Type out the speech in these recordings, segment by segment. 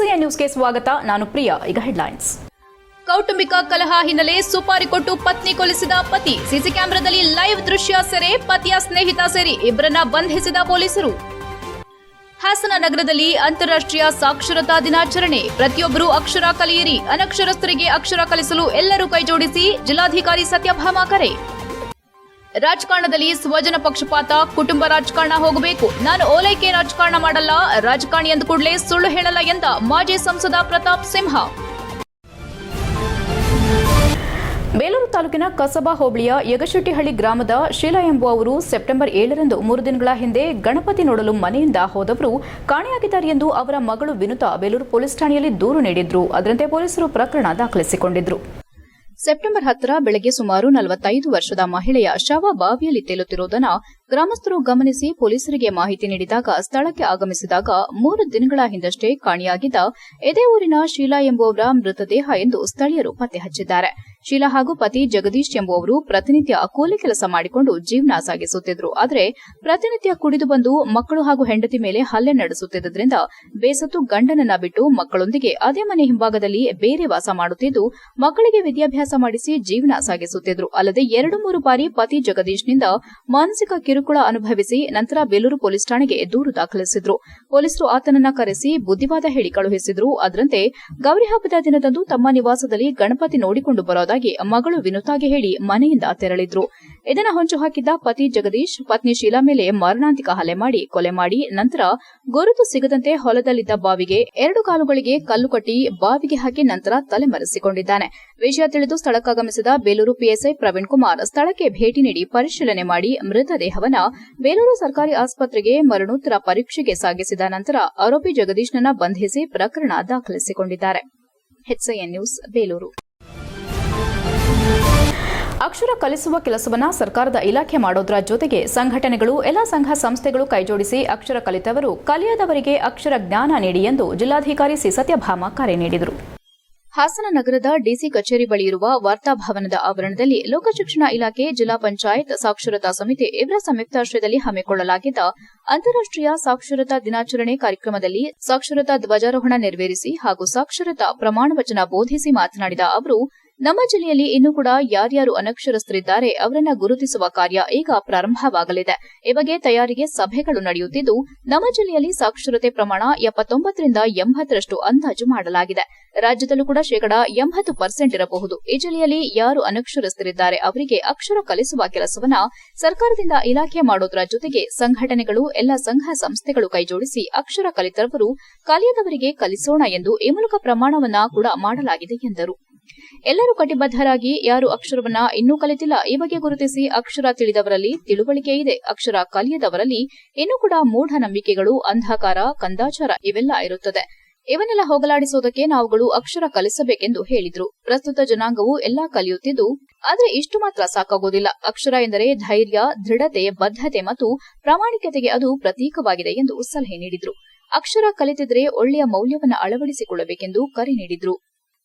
HCN ನ್ಯೂಸ್ಗೆ ಸ್ವಾಗತ. ನಾನು ಪ್ರಿಯಾ. ಈಗ ಹೆಡ್ಲೈನ್ಸ್. ಕೌಟುಂಬಿಕ ಕಲಹ ಹಿನ್ನೆಲೆ ಸುಪಾರಿ ಕೊಟ್ಟು ಪತ್ನಿ ಕೊಲಿಸಿದ ಪತಿ. ಸಿಸಿ ಕ್ಯಾಮೆರಾದಲ್ಲಿ ಲೈವ್ ದೃಶ್ಯ ಸೆರೆ, ಪತಿಯ ಸ್ನೇಹಿತ ಸೇರಿ ಇಬ್ಬರನ್ನ ಬಂಧಿಸಿದ ಪೊಲೀಸರು. ಹಾಸನ ನಗರದಲ್ಲಿ ಅಂತಾರಾಷ್ಟ್ರೀಯ ಸಾಕ್ಷರತಾ ದಿನಾಚರಣೆ. ಪ್ರತಿಯೊಬ್ಬರು ಅಕ್ಷರ ಕಲಿಯಿರಿ. ಅನಕ್ಷರಸ್ಥರಿಗೆ ಅಕ್ಷರ ಕಲಿಸಲು ಎಲ್ಲರೂ ಕೈಜೋಡಿಸಿ ಜಿಲ್ಲಾಧಿಕಾರಿ ಸತ್ಯಭಾಮ ಕರೆ. ರಾಜಕಾರಣದಲ್ಲಿ ಸ್ವಜನ ಪಕ್ಷಪಾತ, ಕುಟುಂಬ ರಾಜಕಾರಣ ಹೋಗಬೇಕು. ನಾನು ಓಲೈಕೆ ರಾಜಕಾರಣ ಮಾಡಲ್ಲ, ರಾಜಕಾರಣಿ ಎಂದ ಕೂಡಲೇ ಸುಳ್ಳು ಹೇಳಲ್ಲ ಎಂದ ಮಾಜಿ ಸಂಸದ ಪ್ರತಾಪ್ ಸಿಂಹ. ಬೇಲೂರು ತಾಲೂಕಿನ ಕಸಬಾ ಹೋಬಳಿಯ ಯಗಶೆಟ್ಟಿಹಳ್ಳಿ ಗ್ರಾಮದ ಶೀಲಾ ಎಂಬುವವರು ಸೆಪ್ಟೆಂಬರ್ ಏಳರಂದು ಮೂರು ದಿನಗಳ ಹಿಂದೆ ಗಣಪತಿ ನೋಡಲು ಮನೆಯಿಂದ ಹೋದವರು ಕಾಣೆಯಾಗಿದ್ದಾರೆ ಎಂದು ಅವರ ಮಗಳು ವಿನುತಾ ಬೇಲೂರು ಪೊಲೀಸ್ ಠಾಣೆಯಲ್ಲಿ ದೂರು ನೀಡಿದ್ರು. ಅದರಂತೆ ಪೊಲೀಸರು ಪ್ರಕರಣ ದಾಖಲಿಸಿಕೊಂಡಿದ್ರು. ಸೆಪ್ಟೆಂಬರ್ ಹತ್ತರ ಬೆಳಗ್ಗೆ ಸುಮಾರು ನಲವತ್ತೈದು ವರ್ಷದ ಮಹಿಳೆಯ ಶವ ಬಾವಿಯಲ್ಲಿ ತೇಲುತ್ತಿರುವುದನ್ನು ಗ್ರಾಮಸ್ಥರು ಗಮನಿಸಿ ಪೊಲೀಸರಿಗೆ ಮಾಹಿತಿ ನೀಡಿದಾಗ ಸ್ಥಳಕ್ಕೆ ಆಗಮಿಸಿದಾಗ ಮೂರು ದಿನಗಳ ಹಿಂದಷ್ಟೇ ಕಾಣೆಯಾಗಿದ್ದ ಎದೆ ಊರಿನ ಶೀಲಾ ಎಂಬುವವರ ಮೃತದೇಹ ಎಂದು ಸ್ಥಳೀಯರು ಪತ್ತೆ ಹಚ್ಚಿದ್ದಾರೆ. ಶೀಲಾ ಹಾಗೂ ಪತಿ ಜಗದೀಶ್ ಎಂಬುವವರು ಪ್ರತಿನಿತ್ಯ ಕೂಲಿ ಕೆಲಸ ಮಾಡಿಕೊಂಡು ಜೀವನ ಸಾಗಿಸುತ್ತಿದ್ದರು ಆದರೆ ಪ್ರತಿನಿತ್ಯ ಕುಡಿದು ಬಂದು ಮಕ್ಕಳು ಹಾಗೂ ಹೆಂಡತಿ ಮೇಲೆ ಹಲ್ಲೆ ನಡೆಸುತ್ತಿದ್ದರಿಂದ ಬೇಸತ್ತು ಗಂಡನನ್ನ ಬಿಟ್ಟು ಮಕ್ಕಳೊಂದಿಗೆ ಅದೇ ಮನೆ ಹಿಂಭಾಗದಲ್ಲಿ ಬೇರೆ ವಾಸ ಮಾಡುತ್ತಿದ್ದು ಮಕ್ಕಳಿಗೆ ವಿದ್ಯಾಭ್ಯಾಸ ಮಾಡಿಸಿ ಜೀವನ ಸಾಗಿಸುತ್ತಿದ್ದರು ಅಲ್ಲದೆ ಎರಡು ಮೂರು ಬಾರಿ ಪತಿ ಜಗದೀಶ್ನಿಂದ ಮಾನಸಿಕ ಕಿರುಕುಳ ಅನುಭವಿಸಿ ನಂತರ ಬೇಲೂರು ಪೊಲೀಸ್ ಠಾಣೆಗೆ ದೂರು ದಾಖಲಿಸಿದ್ರು. ಪೊಲೀಸರು ಆತನನ್ನ ಕರೆಸಿ ಬುದ್ದಿವಾದ ಹೇಳಿ ಕಳುಹಿಸಿದ್ರು. ಅದರಂತೆ ಗೌರಿ ಹಬ್ಬದ ದಿನದಂದು ತಮ್ಮ ನಿವಾಸದಲ್ಲಿ ಗಣಪತಿ ನೋಡಿಕೊಂಡು ಬರೋದಾಗಿ ಮಗಳು ವಿನುತಾಗೆ ಹೇಳಿ ಮನೆಯಿಂದ ತೆರಳಿದ್ರು. ಇದನ್ನ ಹೊಂಚು ಹಾಕಿದ್ದ ಪತಿ ಜಗದೀಶ್, ಪತ್ನಿ ಶೀಲಾ ಮೇಲೆ ಮಾರಣಾಂತಿಕ ಹಲ್ಲೆ ಮಾಡಿ ಕೊಲೆ ಮಾಡಿ ನಂತರ ಗುರುತು ಸಿಗದಂತೆ ಹೊಲದಲ್ಲಿದ್ದ ಬಾವಿಗೆ ಎರಡು ಕಾಲುಗಳಿಗೆ ಕಲ್ಲು ಕಟ್ಟಿ ಬಾವಿಗೆ ಹಾಕಿ ನಂತರ ತಲೆಮರೆಸಿಕೊಂಡಿದ್ದಾನೆ. ವಿಷಯ ತಿಳಿದು ಸ್ಥಳಕ್ಕಾಗಮಿಸಿದ ಬೇಲೂರು ಪಿಎಸ್ಐ ಪ್ರವೀಣ್ ಕುಮಾರ್ ಸ್ಥಳಕ್ಕೆ ಭೇಟಿ ನೀಡಿ ಪರಿಶೀಲನೆ ಮಾಡಿ ಮೃತದೇಹವನ್ನ ಬೇಲೂರು ಸರ್ಕಾರಿ ಆಸ್ಪತ್ರೆಗೆ ಮರಣೋತ್ತರ ಪರೀಕ್ಷೆಗೆ ಸಾಗಿಸಿದ ನಂತರ ಆರೋಪಿ ಜಗದೀಶ್ನನ್ನ ಬಂಧಿಸಿ ಪ್ರಕರಣ ದಾಖಲಿಸಿಕೊಂಡಿದ್ದಾರೆ. ನ್ಯೂಸ್, ಬೇಲೂರು. ಅಕ್ಷರ ಕಲಿಸುವ ಕೆಲಸವನ್ನು ಸರ್ಕಾರದ ಇಲಾಖೆ ಮಾಡೋದ್ರ ಜೊತೆಗೆ ಸಂಘಟನೆಗಳು, ಎಲ್ಲ ಸಂಘ ಸಂಸ್ಥೆಗಳು ಕೈಜೋಡಿಸಿ ಅಕ್ಷರ ಕಲಿತವರು, ಕಲಿಯದವರಿಗೆ ಅಕ್ಷರ ಜ್ಞಾನ ನೀಡಿ ಎಂದು ಜಿಲ್ಲಾಧಿಕಾರಿ ಸಿ. ಸತ್ಯಭಾಮ ಕರೆ ನೀಡಿದರು. ಹಾಸನ ನಗರದ ಡಿಸಿ ಕಚೇರಿ ಬಳಿ ಇರುವ ವಾರ್ತಾಭವನದ ಆವರಣದಲ್ಲಿ ಲೋಕಶಿಕ್ಷಣ ಇಲಾಖೆ, ಜಿಲ್ಲಾ ಪಂಚಾಯತ್, ಸಾಕ್ಷರತಾ ಸಮಿತಿ ಇವರ ಸಂಯುಕ್ತಾಶ್ರಯದಲ್ಲಿ ಹಮ್ಮಿಕೊಳ್ಳಲಾಗಿದ್ದ ಅಂತಾರಾಷ್ಟ್ರೀಯ ಸಾಕ್ಷರತಾ ದಿನಾಚರಣೆ ಕಾರ್ಯಕ್ರಮದಲ್ಲಿ ಸಾಕ್ಷರತಾ ಧ್ವಜಾರೋಹಣ ನೆರವೇರಿಸಿ ಹಾಗೂ ಸಾಕ್ಷರತಾ ಪ್ರಮಾಣ ವಚನ ಬೋಧಿಸಿ ಮಾತನಾಡಿದ ಅವರು ನಮ್ಮ ಜಿಲ್ಲೆಯಲ್ಲಿ ಇನ್ನೂ ಕೂಡ ಯಾರ್ಯಾರು ಅನಕ್ಷರಸ್ಥರಿದ್ದಾರೆ ಅವರನ್ನ ಗುರುತಿಸುವ ಕಾರ್ಯ ಈಗ ಪ್ರಾರಂಭವಾಗಲಿದೆ. ಈ ಬಗ್ಗೆ ತಯಾರಿಗೆ ಸಭೆಗಳು ನಡೆಯುತ್ತಿದ್ದು, ನಮ್ಮ ಜಿಲ್ಲೆಯಲ್ಲಿ ಸಾಕ್ಷರತೆ ಪ್ರಮಾಣ ಎಪ್ಪತ್ತೊಂಬತ್ತರಿಂದ ಎಂಬತ್ತರಷ್ಟು ಅಂದಾಜು ಮಾಡಲಾಗಿದೆ. ರಾಜ್ಯದಲ್ಲೂ ಕೂಡ ಶೇಕಡಾ ಎಂಬತ್ತು ಪರ್ಸೆಂಟ್ ಇರಬಹುದು. ಈ ಜಿಲ್ಲೆಯಲ್ಲಿ ಯಾರು ಅನಕ್ಷರಸ್ಥರಿದ್ದಾರೆ ಅವರಿಗೆ ಅಕ್ಷರ ಕಲಿಸುವ ಕೆಲಸವನ್ನ ಸರ್ಕಾರದಿಂದ ಇಲಾಖೆ ಮಾಡೋದರ ಜೊತೆಗೆ ಸಂಘಟನೆಗಳು, ಎಲ್ಲ ಸಂಘ ಸಂಸ್ಥೆಗಳು ಕೈಜೋಡಿಸಿ ಅಕ್ಷರ ಕಲಿತರವರು ಕಲಿಯದವರಿಗೆ ಕಲಿಸೋಣ ಎಂದು ಈ ಮೂಲಕ ಪ್ರಮಾಣವನ್ನ ಕೂಡ ಮಾಡಲಾಗಿದೆ ಎಂದರು. ಎಲ್ಲರೂ ಕಟಿಬದ್ದರಾಗಿ ಯಾರು ಅಕ್ಷರವನ್ನ ಇನ್ನೂ ಕಲಿತಿಲ್ಲ, ಈ ಬಗ್ಗೆ ಗುರುತಿಸಿ ಅಕ್ಷರ ತಿಳಿದವರಲ್ಲಿ ತಿಳುವಳಿಕೆ ಇದೆ. ಅಕ್ಷರ ಕಲಿಯದವರಲ್ಲಿ ಇನ್ನೂ ಕೂಡ ಮೂಢನಂಬಿಕೆಗಳು ಅಂಧಕಾರ, ಕಂದಾಚಾರ ಇವೆಲ್ಲ ಇರುತ್ತದೆ. ಇವನ್ನೆಲ್ಲ ಹೋಗಲಾಡಿಸೋದಕ್ಕೆ ನಾವುಗಳು ಅಕ್ಷರ ಕಲಿಸಬೇಕೆಂದು ಹೇಳಿದ್ರು. ಪ್ರಸ್ತುತ ಜನಾಂಗವು ಎಲ್ಲಾ ಕಲಿಯುತ್ತಿದ್ದು, ಆದರೆ ಇಷ್ಟು ಮಾತ್ರ ಸಾಕಾಗೋದಿಲ್ಲ. ಅಕ್ಷರ ಎಂದರೆ ಧೈರ್ಯ, ದೃಢತೆ, ಬದ್ಧತೆ ಮತ್ತು ಪ್ರಾಮಾಣಿಕತೆಗೆ ಅದು ಪ್ರತೀಕವಾಗಿದೆ ಎಂದು ಸಲಹೆ ನೀಡಿದ್ರು. ಅಕ್ಷರ ಕಲಿತಿದ್ರೆ ಒಳ್ಳೆಯ ಮೌಲ್ಯವನ್ನ ಅಳವಡಿಸಿಕೊಳ್ಳಬೇಕೆಂದು ಕರೆ ನೀಡಿದ್ರು.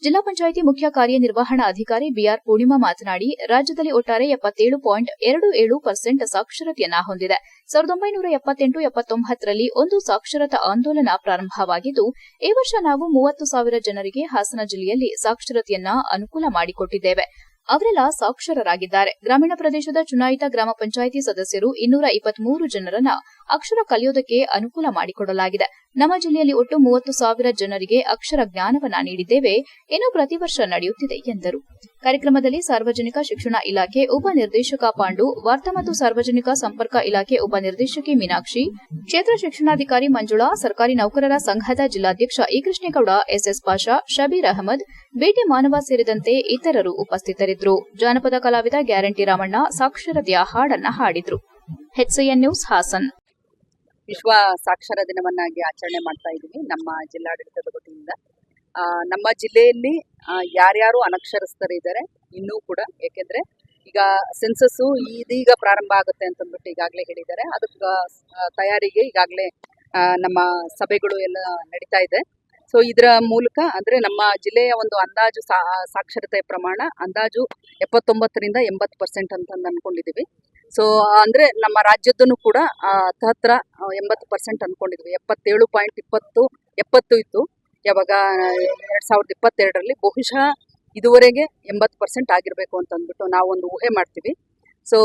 ಜಿಲ್ಲಾ ಪಂಚಾಯಿತಿ ಮುಖ್ಯ ಕಾರ್ಯನಿರ್ವಹಣಾ ಅಧಿಕಾರಿ ಬಿಆರ್ ಪೂರ್ಣಿಮಾ ಮಾತನಾಡಿ, ರಾಜ್ಯದಲ್ಲಿ ಒಟ್ಟಾರೆ ಎಪ್ಪತ್ತೇಳು ಪಾಯಿಂಟ್ ಎರಡು ಏಳು ಪರ್ಸೆಂಟ್ ಸಾಕ್ಷರತೆಯನ್ನ ಹೊಂದಿದೆ. ಸಾವಿರದ ಒಂಬೈನೂರ ಎಪ್ಪತ್ತೆಂಟು ಎಪ್ಪತ್ತೊಂಬತ್ತರಲ್ಲಿ ಒಂದು ಸಾಕ್ಷರತಾ ಆಂದೋಲನ ಪ್ರಾರಂಭವಾಗಿದ್ದು, ಈ ವರ್ಷ ನಾವು ಮೂವತ್ತು ಸಾವಿರ ಜನರಿಗೆ ಹಾಸನ ಜಿಲ್ಲೆಯಲ್ಲಿ ಸಾಕ್ಷರತೆಯನ್ನ ಅನುಕೂಲ ಮಾಡಿಕೊಟ್ಟಿದ್ದೇವೆ. ಅವರೆಲ್ಲ ಸಾಕ್ಷರರಾಗಿದ್ದಾರೆ. ಗ್ರಾಮೀಣ ಪ್ರದೇಶದ ಚುನಾಯಿತ ಗ್ರಾಮ ಪಂಚಾಯಿತಿ ಸದಸ್ಯರು ಇನ್ನೂರ ಇಪ್ಪತ್ಮೂರು ಜನರನ್ನ ಅಕ್ಷರ ಕಲಿಯೋದಕ್ಕೆ ಅನುಕೂಲ ಮಾಡಿಕೊಡಲಾಗಿದೆ. ನಮ್ಮ ಜಿಲ್ಲೆಯಲ್ಲಿ ಒಟ್ಟು ಮೂವತ್ತು ಸಾವಿರ ಜನರಿಗೆ ಅಕ್ಷರ ಜ್ಞಾನವನ್ನ ನೀಡಿದ್ದೇವೆ. ಇನ್ನು ಪ್ರತಿ ವರ್ಷ ನಡೆಯುತ್ತಿದೆ ಎಂದರು. ಕಾರ್ಯಕ್ರಮದಲ್ಲಿ ಸಾರ್ವಜನಿಕ ಶಿಕ್ಷಣ ಇಲಾಖೆ ಉಪ ನಿರ್ದೇಶಕ ಪಾಂಡು, ವಾರ್ತಾ ಮತ್ತು ಸಾರ್ವಜನಿಕ ಸಂಪರ್ಕ ಇಲಾಖೆ ಉಪ ನಿರ್ದೇಶಕಿ ಮೀನಾಕ್ಷಿ, ಕ್ಷೇತ್ರ ಶಿಕ್ಷಣಾಧಿಕಾರಿ ಮಂಜುಳಾ, ಸರ್ಕಾರಿ ನೌಕರರ ಸಂಘದ ಜಿಲ್ಲಾಧ್ಯಕ್ಷ Krishnegowda, S S Pasha, Shabeer Ahmad, B T ಮಾನವ ಸೇರಿದಂತೆ ಇತರರು ಉಪಸ್ಥಿತರಿದ್ದರು. ಜಾನಪದ ಕಲಾವಿದ ಗ್ಯಾರಂಟಿ ರಾಮಣ್ಣ, ಸಾಕ್ಷರತೆಯ ಹಾಡನ್ನ ಹಾಡಿದ್ರು. ನ್ಯೂಸ್ ಹಾಸನ್. ವಿಶ್ವ ಸಾಕ್ಷರ ದಿನವನ್ನಾಗಿ ಆಚರಣೆ ಮಾಡ್ತಾ ಇದ್ದೀವಿ ನಮ್ಮ ಜಿಲ್ಲಾಡಳಿತದ ವತಿಯಿಂದ. ನಮ್ಮ ಜಿಲ್ಲೆಯಲ್ಲಿ ಯಾರ್ಯಾರು ಅನಕ್ಷರಸ್ಥರಿದ್ದಾರೆ, ಇನ್ನೂ ಕೂಡ. ಯಾಕೆಂದ್ರೆ ಈಗ ಸೆನ್ಸಸ್ಸು ಇದೀಗ ಪ್ರಾರಂಭ ಆಗುತ್ತೆ ಅಂತಂದ್ಬಿಟ್ಟು ಈಗಾಗಲೇ ಹೇಳಿದ್ದಾರೆ. ಅದಕ್ಕೆ ತಯಾರಿಗೆ ಈಗಾಗಲೇ ನಮ್ಮ ಸಭೆಗಳು ಎಲ್ಲ ನಡೀತಾ ಇದೆ. ಸೊ ಇದರ ಮೂಲಕ ಅಂದ್ರೆ ನಮ್ಮ ಜಿಲ್ಲೆಯ ಒಂದು ಅಂದಾಜು ಸಾಕ್ಷರತೆ ಪ್ರಮಾಣ ಅಂದಾಜು ಎಪ್ಪತ್ತೊಂಬತ್ತರಿಂದ ಎಂಬತ್ತು ಪರ್ಸೆಂಟ್ ಅಂತ ಅನ್ಕೊಂಡಿದೀವಿ ಸೊ ಅಂದ್ರೆ ನಮ್ಮ ರಾಜ್ಯದನ್ನು ಕೂಡ ಹತ್ರ ಎಂಬತ್ತು ಪರ್ಸೆಂಟ್ ಅನ್ಕೊಂಡಿದ್ವಿ. ಎಪ್ಪತ್ತೇಳು ಪಾಯಿಂಟ್ ಇಪ್ಪತ್ತು ಎಪ್ಪತ್ತು ಇತ್ತು. ಯಾವಾಗ ಎರಡ್ ಸಾವಿರದ ಇಪ್ಪತ್ತೆರಡರಲ್ಲಿ ಬಹುಶಃ ಇದುವರೆಗೆ ಎಂಬತ್ತು ಪರ್ಸೆಂಟ್ ಆಗಿರಬೇಕು ಅಂತ ಅಂದ್ಬಿಟ್ಟು ನಾವು ಒಂದು ಊಹೆ ಮಾಡ್ತೀವಿ. ಸೊ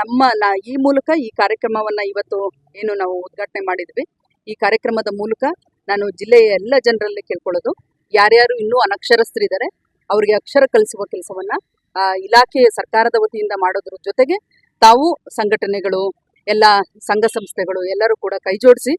ನಮ್ಮ ಈ ಮೂಲಕ ಈ ಕಾರ್ಯಕ್ರಮವನ್ನು ಇವತ್ತು ಏನು ನಾವು ಉದ್ಘಾಟನೆ ಮಾಡಿದ್ವಿ. ಈ ಕಾರ್ಯಕ್ರಮದ ಮೂಲಕ ನಾನು ಜಿಲ್ಲೆಯ ಎಲ್ಲ ಜನರಲ್ಲಿ ಕೇಳ್ಕೊಳ್ಳೋದು. ಯಾರ್ಯಾರು ಇನ್ನೂ ಅನಕ್ಷರಸ್ಥರಿದ್ದಾರೆ ಅವರಿಗೆ ಅಕ್ಷರ ಕಲಿಸುವ ಕೆಲಸವನ್ನ ಆ, ಇಲಾಖೆ ಸರ್ಕಾರದ ವತಿಯಿಂದ ಮಾಡೋದ್ರ ಜೊತೆಗೆ ತಾವು ಸಂಘಟನೆಗಳು, ಎಲ್ಲ ಸಂಘ ಸಂಸ್ಥೆಗಳು ಎಲ್ಲರೂ ಕೂಡ ಕೈ ಜೋಡಿಸಿ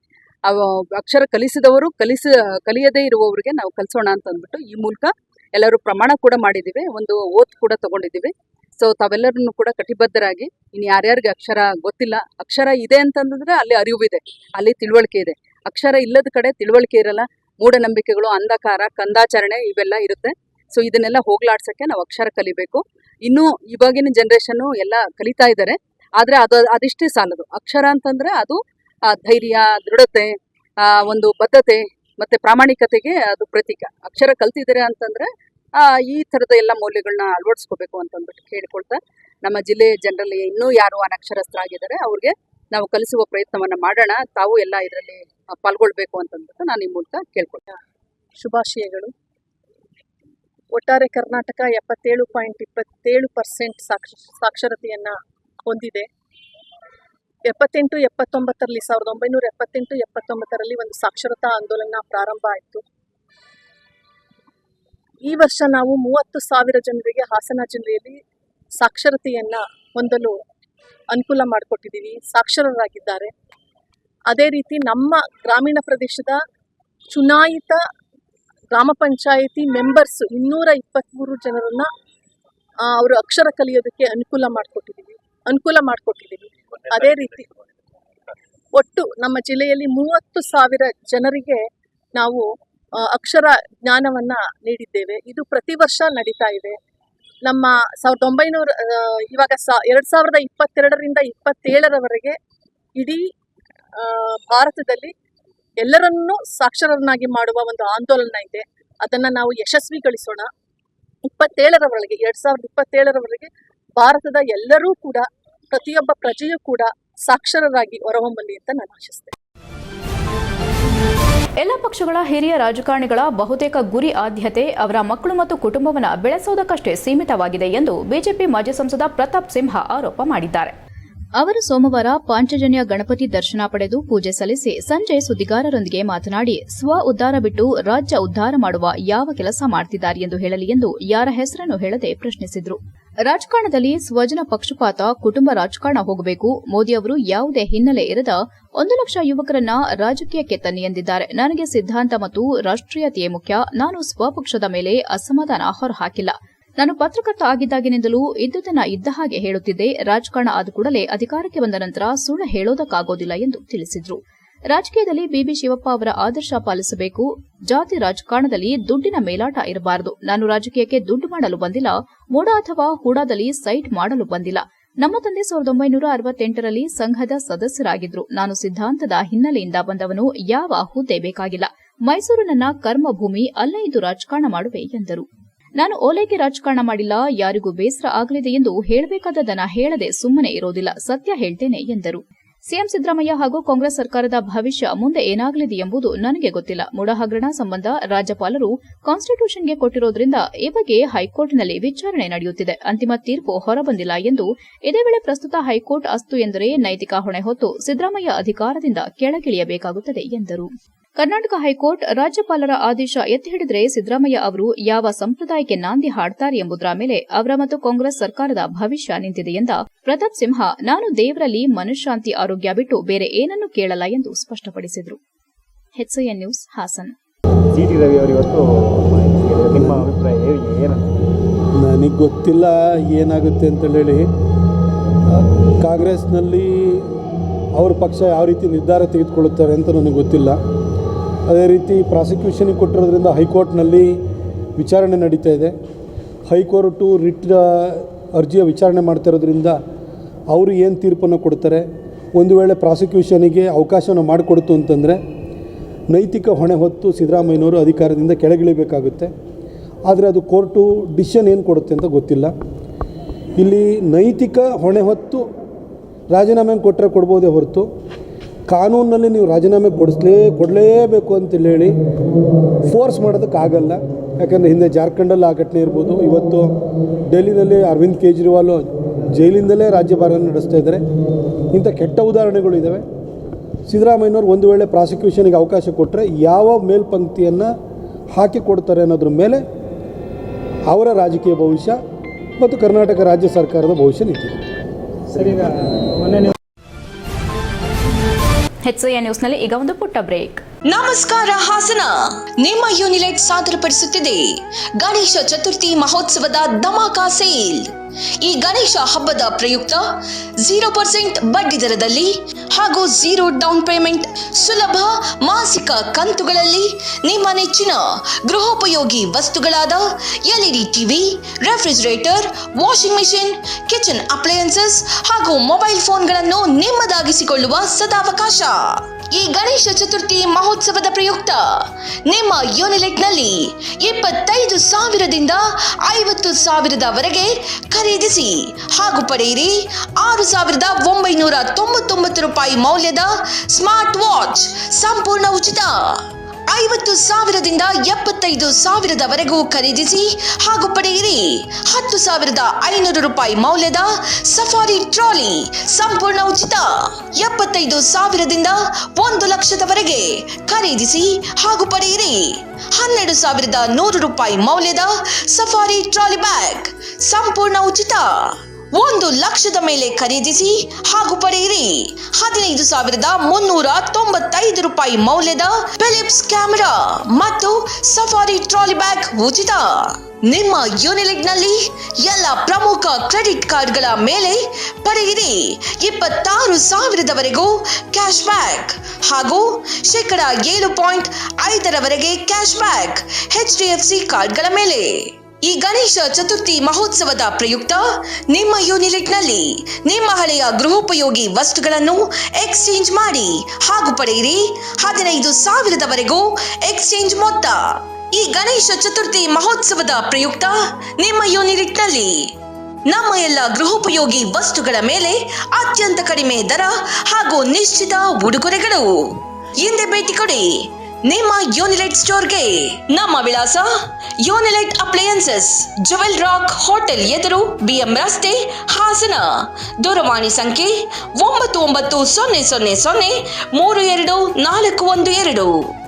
ಅಕ್ಷರ ಕಲಿಸಿದವರು, ಕಲಿಸ, ಕಲಿಯದೇ ಇರುವವರಿಗೆ ನಾವು ಕಲಿಸೋಣ ಅಂತ ಅಂದ್ಬಿಟ್ಟು ಈ ಮೂಲಕ ಎಲ್ಲರೂ ಪ್ರಮಾಣ ಕೂಡ ಮಾಡಿದ್ದೀವಿ. ಒಂದು ಓತ್ ಕೂಡ ತಗೊಂಡಿದ್ದೀವಿ. ಸೊ ತಾವೆಲ್ಲರನ್ನು ಕೂಡ ಕಟಿಬದ್ಧರಾಗಿ ಇನ್ನು ಯಾರ್ಯಾರಿಗೆ ಅಕ್ಷರ ಗೊತ್ತಿಲ್ಲ, ಅಕ್ಷರ ಇದೆ ಅಂತಂದ್ರೆ ಅಲ್ಲಿ ಅರಿವು ಇದೆ ಅಲ್ಲಿ ತಿಳುವಳಿಕೆ ಇದೆ. ಅಕ್ಷರ ಇಲ್ಲದ ಕಡೆ ತಿಳುವಳಿಕೆ ಇರಲ್ಲ. ಮೂಢನಂಬಿಕೆಗಳು, ಅಂಧಕಾರ, ಕಂದಾಚರಣೆ ಇವೆಲ್ಲ ಇರುತ್ತೆ. ಸೊ ಇದನ್ನೆಲ್ಲ ಹೋಗ್ಲಾಡ್ಸಕ್ಕೆ ನಾವು ಅಕ್ಷರ ಕಲಿಬೇಕು. ಇನ್ನು ಇವಾಗಿನ ಜನ್ರೇಷನ್ನು ಎಲ್ಲ ಕಲಿತಾ ಇದ್ದಾರೆ ಆದರೆ ಅದು ಅದಿಷ್ಟೇ ಸಾಲದು. ಅಕ್ಷರ ಅಂತಂದ್ರೆ ಅದು ಧೈರ್ಯ, ದೃಢತೆ ಒಂದು ಬದ್ಧತೆ, ಮತ್ತೆ ಪ್ರಾಮಾಣಿಕತೆಗೆ ಅದು ಪ್ರತೀಕ. ಅಕ್ಷರ ಕಲ್ತಿದ್ದಾರೆ ಅಂತಂದ್ರೆ ಈ ಥರದ ಎಲ್ಲ ಮೌಲ್ಯಗಳನ್ನ ಅಳವಡಿಸ್ಕೋಬೇಕು ಅಂತಂದ್ಬಿಟ್ಟು ಕೇಳಿಕೊಳ್ತಾ, ನಮ್ಮ ಜಿಲ್ಲೆಯ ಜನರಲ್ಲಿ ಇನ್ನೂ ಯಾರು ಅನಕ್ಷರಸ್ಥರಾಗಿದ್ದಾರೆ, ಅವ್ರಿಗೆ ನಾವು ಕಲಿಸುವ ಪ್ರಯತ್ನವನ್ನು ಮಾಡೋಣ. ತಾವು ಎಲ್ಲ ಇದರಲ್ಲಿ ಪಾಲ್ಗೊಳ್ಬೇಕು ಅಂತಂದ್ಬಿಟ್ಟು ನಾನು ಈ ಮೂಲಕ ಕೇಳ್ಕೊಳ್ತೇನೆ ಶುಭಾಶಯಗಳು. ಒಟ್ಟಾರೆ ಕರ್ನಾಟಕ ಎಪ್ಪತ್ತೇಳು ಪಾಯಿಂಟ್ ಇಪ್ಪತ್ತೇಳು ಪರ್ಸೆಂಟ್ ಸಾಕ್ಷ, ಸಾಕ್ಷರತೆಯನ್ನು ಹೊಂದಿದೆ. ಎಪ್ಪತ್ತೆಂಟು, ಎಪ್ಪತ್ತೊಂಬತ್ತರಲ್ಲಿ, ಸಾವಿರದ ಒಂಬೈನೂರ ಎಪ್ಪತ್ತೆಂಟು, ಎಪ್ಪತ್ತೊಂಬತ್ತರಲ್ಲಿ ಒಂದು ಸಾಕ್ಷರತಾ ಆಂದೋಲನ ಪ್ರಾರಂಭ ಆಯಿತು. ಈ ವರ್ಷ ನಾವು ಮೂವತ್ತು ಸಾವಿರ ಜನರಿಗೆ ಹಾಸನ ಜಿಲ್ಲೆಯಲ್ಲಿ ಸಾಕ್ಷರತೆಯನ್ನು ಹೊಂದಲು ಅನುಕೂಲ ಮಾಡಿಕೊಟ್ಟಿದ್ದೀವಿ. ಸಾಕ್ಷರರಾಗಿದ್ದಾರೆ. ಅದೇ ರೀತಿ ನಮ್ಮ ಗ್ರಾಮೀಣ ಪ್ರದೇಶದ ಚುನಾಯಿತ ಗ್ರಾಮ ಪಂಚಾಯಿತಿ ಮೆಂಬರ್ಸ್ ಇನ್ನೂರ ಇಪ್ಪತ್ತ್ಮೂರು ಜನರನ್ನ ಅವರು ಅಕ್ಷರ ಕಲಿಯೋದಕ್ಕೆ ಅನುಕೂಲ ಮಾಡಿಕೊಟ್ಟಿದ್ದೀವಿ ಅನುಕೂಲ ಮಾಡಿಕೊಟ್ಟಿದ್ದೀವಿ ಅದೇ ರೀತಿ ಒಟ್ಟು ನಮ್ಮ ಜಿಲ್ಲೆಯಲ್ಲಿ ಮೂವತ್ತು ಸಾವಿರ ಜನರಿಗೆ ನಾವು ಅಕ್ಷರ ಜ್ಞಾನವನ್ನ ನೀಡಿದ್ದೇವೆ. ಇದು ಪ್ರತಿ ವರ್ಷ ನಡೀತಾ ಇದೆ. ನಮ್ಮ ಸಾವಿರದ ಒಂಬೈನೂರ ಇವಾಗ ಸಾ, ಎರಡು ಸಾವಿರದ ಇಪ್ಪತ್ತೆರಡರಿಂದ ಇಪ್ಪತ್ತೇಳರವರೆಗೆ ಇಡೀ ಭಾರತದಲ್ಲಿ ಎಲ್ಲರನ್ನೂ ಸಾಕ್ಷರರನ್ನಾಗಿ ಮಾಡುವ ಒಂದು ಆಂದೋಲನ ಇದೆ. ಅದನ್ನ ನಾವು ಯಶಸ್ವಿಗೊಳಿಸೋಣ. ಇಪ್ಪತ್ತೇಳರವರೆಗೆ ಎರಡ್ ಸಾವಿರದ ಇಪ್ಪತ್ತೇಳರವರೆಗೆ ಭಾರತದ ಎಲ್ಲರೂ ಕೂಡ, ಪ್ರತಿಯೊಬ್ಬ ಪ್ರಜೆಯೂ ಕೂಡ ಸಾಕ್ಷರರಾಗಿ ಹೊರಹೊಮ್ಮಲಿ ಅಂತ ನಾನು ಆಶಿಸ್ತೇನೆ. ಎಲ್ಲ ಪಕ್ಷಗಳ ಹಿರಿಯ ರಾಜಕಾರಣಿಗಳ ಬಹುತೇಕ ಗುರಿ ಆದ್ಯತೆ ಅವರ ಮಕ್ಕಳು ಮತ್ತು ಕುಟುಂಬವನ್ನು ಬೆಳೆಸೋದಕ್ಕಷ್ಟೇ ಸೀಮಿತವಾಗಿದೆ ಎಂದು ಬಿಜೆಪಿ ಮಾಜಿ ಸಂಸದ ಪ್ರತಾಪ್ ಸಿಂಹ ಆರೋಪ ಮಾಡಿದ್ದಾರೆ. ಅವರು ಸೋಮವಾರ ಪಾಂಚಜನ್ಯ ಗಣಪತಿ ದರ್ಶನ ಪಡೆದು ಪೂಜೆ ಸಲ್ಲಿಸಿ ಸಂಜೆ ಸುದ್ದಿಗಾರರೊಂದಿಗೆ ಮಾತನಾಡಿ, ಸ್ವ ಉದ್ದಾರ ಬಿಟ್ಟು ರಾಜ್ಯ ಉದ್ದಾರ ಮಾಡುವ ಯಾವ ಕೆಲಸ ಮಾಡ್ತಿದ್ದಾರೆ ಎಂದು ಹೇಳಲಿ ಎಂದು ಯಾರ ಹೆಸರನ್ನು ಹೇಳದೆ ಪ್ರಶ್ನಿಸಿದರು. ರಾಜಕಾರಣದಲ್ಲಿ ಸ್ವಜನ ಪಕ್ಷಪಾತ, ಕುಟುಂಬ ರಾಜಕಾರಣ ಹೋಗಬೇಕು. ಮೋದಿ ಅವರು ಯಾವುದೇ ಹಿನ್ನೆಲೆ ಇರದ ಒಂದು ಲಕ್ಷ ಯುವಕರನ್ನ ರಾಜಕೀಯಕ್ಕೆ ತನ್ನಿ ಎಂದಿದ್ದಾರೆ. ನನಗೆ ಸಿದ್ಧಾಂತ ಮತ್ತು ರಾಷ್ಟೀಯತೆಯೇ ಮುಖ್ಯ. ನಾನು ಸ್ವಪಕ್ಷದ ಮೇಲೆ ಅಸಮಾಧಾನ ಹೊರಹಾಕಿಲ್ಲ. ನಾನು ಪತ್ರಕರ್ತ ಆಗಿದ್ದಾಗಿನಿಂದಲೂ ಇದ್ದುದನ್ನ ಇದ್ದ ಹಾಗೆ ಹೇಳುತ್ತಿದ್ದೆ. ರಾಜಕಾರಣ ಆದ ಕೂಡಲೇ ಅಧಿಕಾರಕ್ಕೆ ಬಂದ ನಂತರ ಸುಳ್ಳು ಹೇಳೋದಕ್ಕಾಗೋದಿಲ್ಲ ಎಂದು ತಿಳಿಸಿದ್ರು. ರಾಜಕೀಯದಲ್ಲಿ ಬಿಬಿ ಶಿವಪ್ಪ ಅವರ ಆದರ್ಶ ಪಾಲಿಸಬೇಕು. ಜಾತಿ ರಾಜಕಾರಣದಲ್ಲಿ ದುಡ್ಡಿನ ಮೇಲಾಟ ಇರಬಾರದು. ನಾನು ರಾಜಕೀಯಕ್ಕೆ ದುಡ್ಡು ಮಾಡಲು ಬಂದಿಲ್ಲ. ಮೋಡ ಅಥವಾ ಹೂಡಾದಲ್ಲಿ ಸೈಟ್ ಮಾಡಲು ಬಂದಿಲ್ಲ. ನಮ್ಮ ತಂದೆ ಸಾವಿರದ ಒಂಬೈನೂರ ಅರವತ್ತೆಂಟರಲ್ಲಿ ಸಂಘದ ಸದಸ್ಯರಾಗಿದ್ರು. ನಾನು ಸಿದ್ಧಾಂತದ ಹಿನ್ನೆಲೆಯಿಂದ ಬಂದವನು ಯಾವ ಹುದ್ದೆ ಬೇಕಾಗಿಲ್ಲ. ಮೈಸೂರು ನನ್ನ ಕರ್ಮಭೂಮಿ, ಅಲ್ಲೇ ಇದು ರಾಜಕಾರಣ ಮಾಡುವೆ ಎಂದರು. ನಾನು ಓಲೈಕೆ ರಾಜಕಾರಣ ಮಾಡಿಲ್ಲ, ಯಾರಿಗೂ ಬೇಸರ ಆಗಲಿದೆ ಎಂದು ಹೇಳಬೇಕಾದದನ್ನ ಹೇಳದೆ ಸುಮ್ಮನೆ ಇರೋದಿಲ್ಲ, ಸತ್ಯ ಹೇಳ್ತೇನೆ ಎಂದರು. ಸಿಎಂ ಸಿದ್ದರಾಮಯ್ಯ ಹಾಗೂ ಕಾಂಗ್ರೆಸ್ ಸರ್ಕಾರದ ಭವಿಷ್ಯ ಮುಂದೆ ಏನಾಗಲಿದೆ ಎಂಬುದು ನನಗೆ ಗೊತ್ತಿಲ್ಲ. ಮುಡ ಹಗರಣ ಸಂಬಂಧ ರಾಜ್ಯಪಾಲರು ಕಾನ್ಸ್ಟಿಟ್ಯೂಷನ್ಗೆ ಕೊಟ್ಟಿರೋದ್ರಿಂದ ಈ ಬಗ್ಗೆ ಹೈಕೋರ್ಟ್ನಲ್ಲಿ ವಿಚಾರಣೆ ನಡೆಯುತ್ತಿದೆ. ಅಂತಿಮ ತೀರ್ಪು ಹೊರಬಂದಿಲ್ಲ ಎಂದು ಇದೇ ವೇಳೆ ಪ್ರಸ್ತುತ ಹೈಕೋರ್ಟ್ ಅಸ್ತು ಎಂದರೆ ನೈತಿಕ ಹೊಣೆ ಹೊತ್ತು ಸಿದ್ದರಾಮಯ್ಯ ಅಧಿಕಾರದಿಂದ ಕೆಳಗಿಳಿಯಬೇಕಾಗುತ್ತದೆ ಎಂದರು. ಕರ್ನಾಟಕ ಹೈಕೋರ್ಟ್ ರಾಜ್ಯಪಾಲರ ಆದೇಶ ಎತ್ತಿ ಹಿಡಿದರೆ ಸಿದ್ದರಾಮಯ್ಯ ಅವರು ಯಾವ ಸಂಪ್ರದಾಯಕ್ಕೆ ನಾಂದಿ ಹಾಡ್ತಾರೆ ಎಂಬುದರ ಮೇಲೆ ಅವರ ಮತ್ತು ಕಾಂಗ್ರೆಸ್ ಸರ್ಕಾರದ ಭವಿಷ್ಯ ನಿಂತಿದೆ ಎಂದ ಪ್ರತಾಪ್ ಸಿಂಹ ನಾನು ದೇವರಲ್ಲಿ ಮನಃಶಾಂತಿ ಆರೋಗ್ಯ ಬಿಟ್ಟು ಬೇರೆ ಏನನ್ನೂ ಕೇಳಲ್ಲ ಎಂದು ಸ್ಪಷ್ಟಪಡಿಸಿದರು. ನ್ಯೂಸ್ ಹಾಸನ್. ನನಗೆ ಗೊತ್ತಿಲ್ಲ ಏನಾಗುತ್ತೆ ಅಂತೇಳಿ ಕಾಂಗ್ರೆಸ್ನಲ್ಲಿ ಅವ್ರ ಪಕ್ಷ ಯಾವ ರೀತಿ ನಿರ್ಧಾರ ತೆಗೆದುಕೊಳ್ಳುತ್ತಾರೆ ಅಂತ ನನಗೆ ಗೊತ್ತಿಲ್ಲ. ಅದೇ ರೀತಿ ಪ್ರಾಸಿಕ್ಯೂಷನಿಗೆ ಕೊಟ್ಟಿರೋದ್ರಿಂದ ಹೈಕೋರ್ಟ್ನಲ್ಲಿ ವಿಚಾರಣೆ ನಡೀತಾ ಇದೆ. ಹೈಕೋರ್ಟು ರಿಟ್ ಅರ್ಜಿಯ ವಿಚಾರಣೆ ಮಾಡ್ತಿರೋದ್ರಿಂದ ಅವರು ಏನು ತೀರ್ಪನ್ನು ಕೊಡ್ತಾರೆ? ಒಂದು ವೇಳೆ ಪ್ರಾಸಿಕ್ಯೂಷನಿಗೆ ಅವಕಾಶವನ್ನು ಮಾಡಿಕೊಡ್ತು ಅಂತಂದರೆ ನೈತಿಕ ಹೊಣೆ ಹೊತ್ತು ಸಿದ್ದರಾಮಯ್ಯನವರು ಅಧಿಕಾರದಿಂದ ಕೆಳಗಿಳಿಬೇಕಾಗುತ್ತೆ. ಆದರೆ ಅದು ಕೋರ್ಟು ಡಿಸಿಷನ್ ಏನು ಕೊಡುತ್ತೆ ಅಂತ ಗೊತ್ತಿಲ್ಲ. ಇಲ್ಲಿ ನೈತಿಕ ಹೊಣೆ ಹೊತ್ತು ರಾಜೀನಾಮೆ ಕೊಟ್ಟರೆ ಕೊಡ್ಬೋದೇ ಹೊರತು ಕಾನೂನಿನಲ್ಲಿ ನೀವು ರಾಜೀನಾಮೆ ಕೊಡಿಸ್ಲೇ, ಕೊಡಲೇಬೇಕು ಅಂತೇಳಿ ಹೇಳಿ ಫೋರ್ಸ್ ಮಾಡೋದಕ್ಕಾಗಲ್ಲ. ಯಾಕಂದರೆ ಹಿಂದೆ ಜಾರ್ಖಂಡಲ್ಲಿ ಆ ಘಟನೆ ಇರ್ಬೋದು. ಇವತ್ತು ಡೆಲ್ಲಿನಲ್ಲಿ ಅರವಿಂದ್ ಕೇಜ್ರಿವಾಲ್ ಜೈಲಿಂದಲೇ ರಾಜ್ಯಭಾರ ನಡೆಸ್ತಾ ಇದ್ದಾರೆ. ಇಂಥ ಕೆಟ್ಟ ಉದಾಹರಣೆಗಳು ಇದ್ದಾವೆ ಸಿದ್ದರಾಮಯ್ಯನವ್ರು ಒಂದು ವೇಳೆ ಪ್ರಾಸಿಕ್ಯೂಷನ್ಗೆ ಅವಕಾಶ ಕೊಟ್ಟರೆ ಯಾವ ಮೇಲ್ಪಂಕ್ತಿಯನ್ನು ಹಾಕಿ ಕೊಡ್ತಾರೆ ಅನ್ನೋದ್ರ ಮೇಲೆ ಅವರ ರಾಜಕೀಯ ಭವಿಷ್ಯ ಮತ್ತು ಕರ್ನಾಟಕ ರಾಜ್ಯ ಸರ್ಕಾರದ ಭವಿಷ್ಯ ನಿಂತಿದೆ. ಸರ್ ಎ ನ್ಯೂಸ್ನಲ್ಲಿ ಈಗ ಒಂದು ಪುಟ್ಟ ಬ್ರೇಕ್. ನಮಸ್ಕಾರ, ಹಾಸನ. ನಿಮ್ಮ ಯೂನಿಲೈಟ್ ಸಾದರಪಡಿಸುತ್ತಿದೆ ಗಣೇಶ ಚತುರ್ಥಿ ಮಹೋತ್ಸವದ ಧಮಾಕ ಸೇಲ್. ಈ ಗಣೇಶ ಹಬ್ಬದ ಪ್ರಯುಕ್ತ ಝೀರೋ ಪರ್ಸೆಂಟ್ ಬಡ್ಡಿ ದರದಲ್ಲಿ ಹಾಗೂ ಝೀರೋ ಡೌನ್ ಪೇಮೆಂಟ್ ಸುಲಭ ಮಾಸಿಕ ಕಂತುಗಳಲ್ಲಿ ನಿಮ್ಮ ನೆಚ್ಚಿನ ಗೃಹೋಪಯೋಗಿ ವಸ್ತುಗಳಾದ LED TV, refrigerator, washing machine, kitchen appliances ಹಾಗೂ ಮೊಬೈಲ್ ಫೋನ್ಗಳನ್ನು ನಿಮ್ಮದಾಗಿಸಿಕೊಳ್ಳುವ ಸದಾವಕಾಶ. ಈ ಗಣೇಶ ಚತುರ್ಥಿ ಮಹೋತ್ಸವದ ಪ್ರಯುಕ್ತ. ನಿಮ್ಮ ಯೂನಿಲೆಟ್ನಲ್ಲಿ ಇಪ್ಪತ್ತೈದು ಸಾವಿರದಿಂದ ಐವತ್ತು ಸಾವಿರದವರೆಗೆ ಖರೀದಿಸಿ ಹಾಗೂ ಪಡೆಯಿರಿ ಆರು ಸಾವಿರದ ಒಂಬೈನೂರ ತೊಂಬತ್ತೊಂಬತ್ತು ರೂಪಾಯಿ ಮೌಲ್ಯದ ಸ್ಮಾರ್ಟ್ ವಾಚ್ ಸಂಪೂರ್ಣ ಉಚಿತ. ಐವತ್ತು ಸಾವಿರದಿಂದ ಎಪ್ಪತ್ತೈದು ಸಾವಿರದವರೆಗೂ ಖರೀದಿಸಿ ಹಾಗೂ ಪಡೆಯಿರಿ. ಹತ್ತು ಸಾವಿರದ ಐನೂರು ರೂಪಾಯಿ ಮೌಲ್ಯದ ಸಫಾರಿ ಟ್ರಾಲಿ ಸಂಪೂರ್ಣ ಉಚಿತ. ಎಪ್ಪತ್ತೈದು ಸಾವಿರದಿಂದ ಒಂದು ಲಕ್ಷದವರೆಗೆ ಖರೀದಿಸಿ ಹಾಗೂ ಪಡೆಯಿರಿ. ಹನ್ನೆರಡು ಸಾವಿರದ ನೂರು ರೂಪಾಯಿ ಮೌಲ್ಯದ ಸಫಾರಿ ಟ್ರಾಲಿ ಬ್ಯಾಗ್ ಸಂಪೂರ್ಣ ಉಚಿತ. ಒಂದು ಲಕ್ಷದ ಮೇಲೆ ಖರೀದಿಸಿ ಹಾಗೂ ಪಡೆಯಿರಿ. ಹದಿನೈದು ಸಾವಿರದ ಮುನ್ನೂರ ತೊಂಬತ್ತೈದು ರೂಪಾಯಿ ಮೌಲ್ಯದ ಫಿಲಿಪ್ಸ್ ಕ್ಯಾಮೆರಾ ಮತ್ತು ಸಫಾರಿ ಟ್ರಾಲಿ ಬ್ಯಾಗ್ ಉಚಿತ. ನಿಮ್ಮ ಯೂನಿಲಿಟ್ನಲ್ಲಿ ಎಲ್ಲ ಪ್ರಮುಖ ಕ್ರೆಡಿಟ್ ಕಾರ್ಡ್ಗಳ ಮೇಲೆ ಪಡೆಯಿರಿ. ಇಪ್ಪತ್ತಾರು ಸಾವಿರದವರೆಗೂ ಕ್ಯಾಶ್ ಬ್ಯಾಕ್ ಹಾಗೂ ಶೇಕಡ ಏಳು point ಐದರವರೆಗೆ cash back H D F C ಕಾರ್ಡ್ಗಳ ಮೇಲೆ. ಈ ಗಣೇಶ ಚತುರ್ಥಿ ಮಹೋತ್ಸವದ ಪ್ರಯುಕ್ತ ನಿಮ್ಮ ಯೂನಿಲಿಟ್ನಲ್ಲಿ ನಿಮ್ಮ ಹಳೆಯ ಗೃಹೋಪಯೋಗಿ ವಸ್ತುಗಳನ್ನು ಎಕ್ಸ್ಚೇಂಜ್ ಮಾಡಿ ಹಾಗೂ ಪಡೆಯಿರಿ. ಹದಿನೈದು ಸಾವಿರದವರೆಗೂ ಎಕ್ಸ್ಚೇಂಜ್ ಮೊತ್ತ. ಈ ಗಣೇಶ ಚತುರ್ಥಿ ಮಹೋತ್ಸವದ ಪ್ರಯುಕ್ತ ನಿಮ್ಮ ಯೂನಿಲಿಟ್ನಲ್ಲಿ ನಮ್ಮ ಎಲ್ಲ ಗೃಹೋಪಯೋಗಿ ವಸ್ತುಗಳ ಮೇಲೆ ಅತ್ಯಂತ ಕಡಿಮೆ ದರ ಹಾಗೂ ನಿಶ್ಚಿತ ಉಡುಗೊರೆಗಳು. ಹಿಂದೆ ಭೇಟಿ ಕೊಡಿ. ನಿಮ್ಮ ಯೂನಿಲೈಟ್ ಸ್ಟೋರ್ಗೆ ನಮ್ಮ ವಿಳಾಸ Unilite appliances jewel rock hotel ಎದುರು ಬಿಎಂ ರಸ್ತೆ, ಹಾಸನ. ದೂರವಾಣಿ ಸಂಖ್ಯೆ ಒಂಬತ್ತು ಒಂಬತ್ತು ಸೊನ್ನೆ ಸೊನ್ನೆ ಸೊನ್ನೆ ಮೂರು ಎರಡು ನಾಲ್ಕು ಒಂದು ಎರಡು.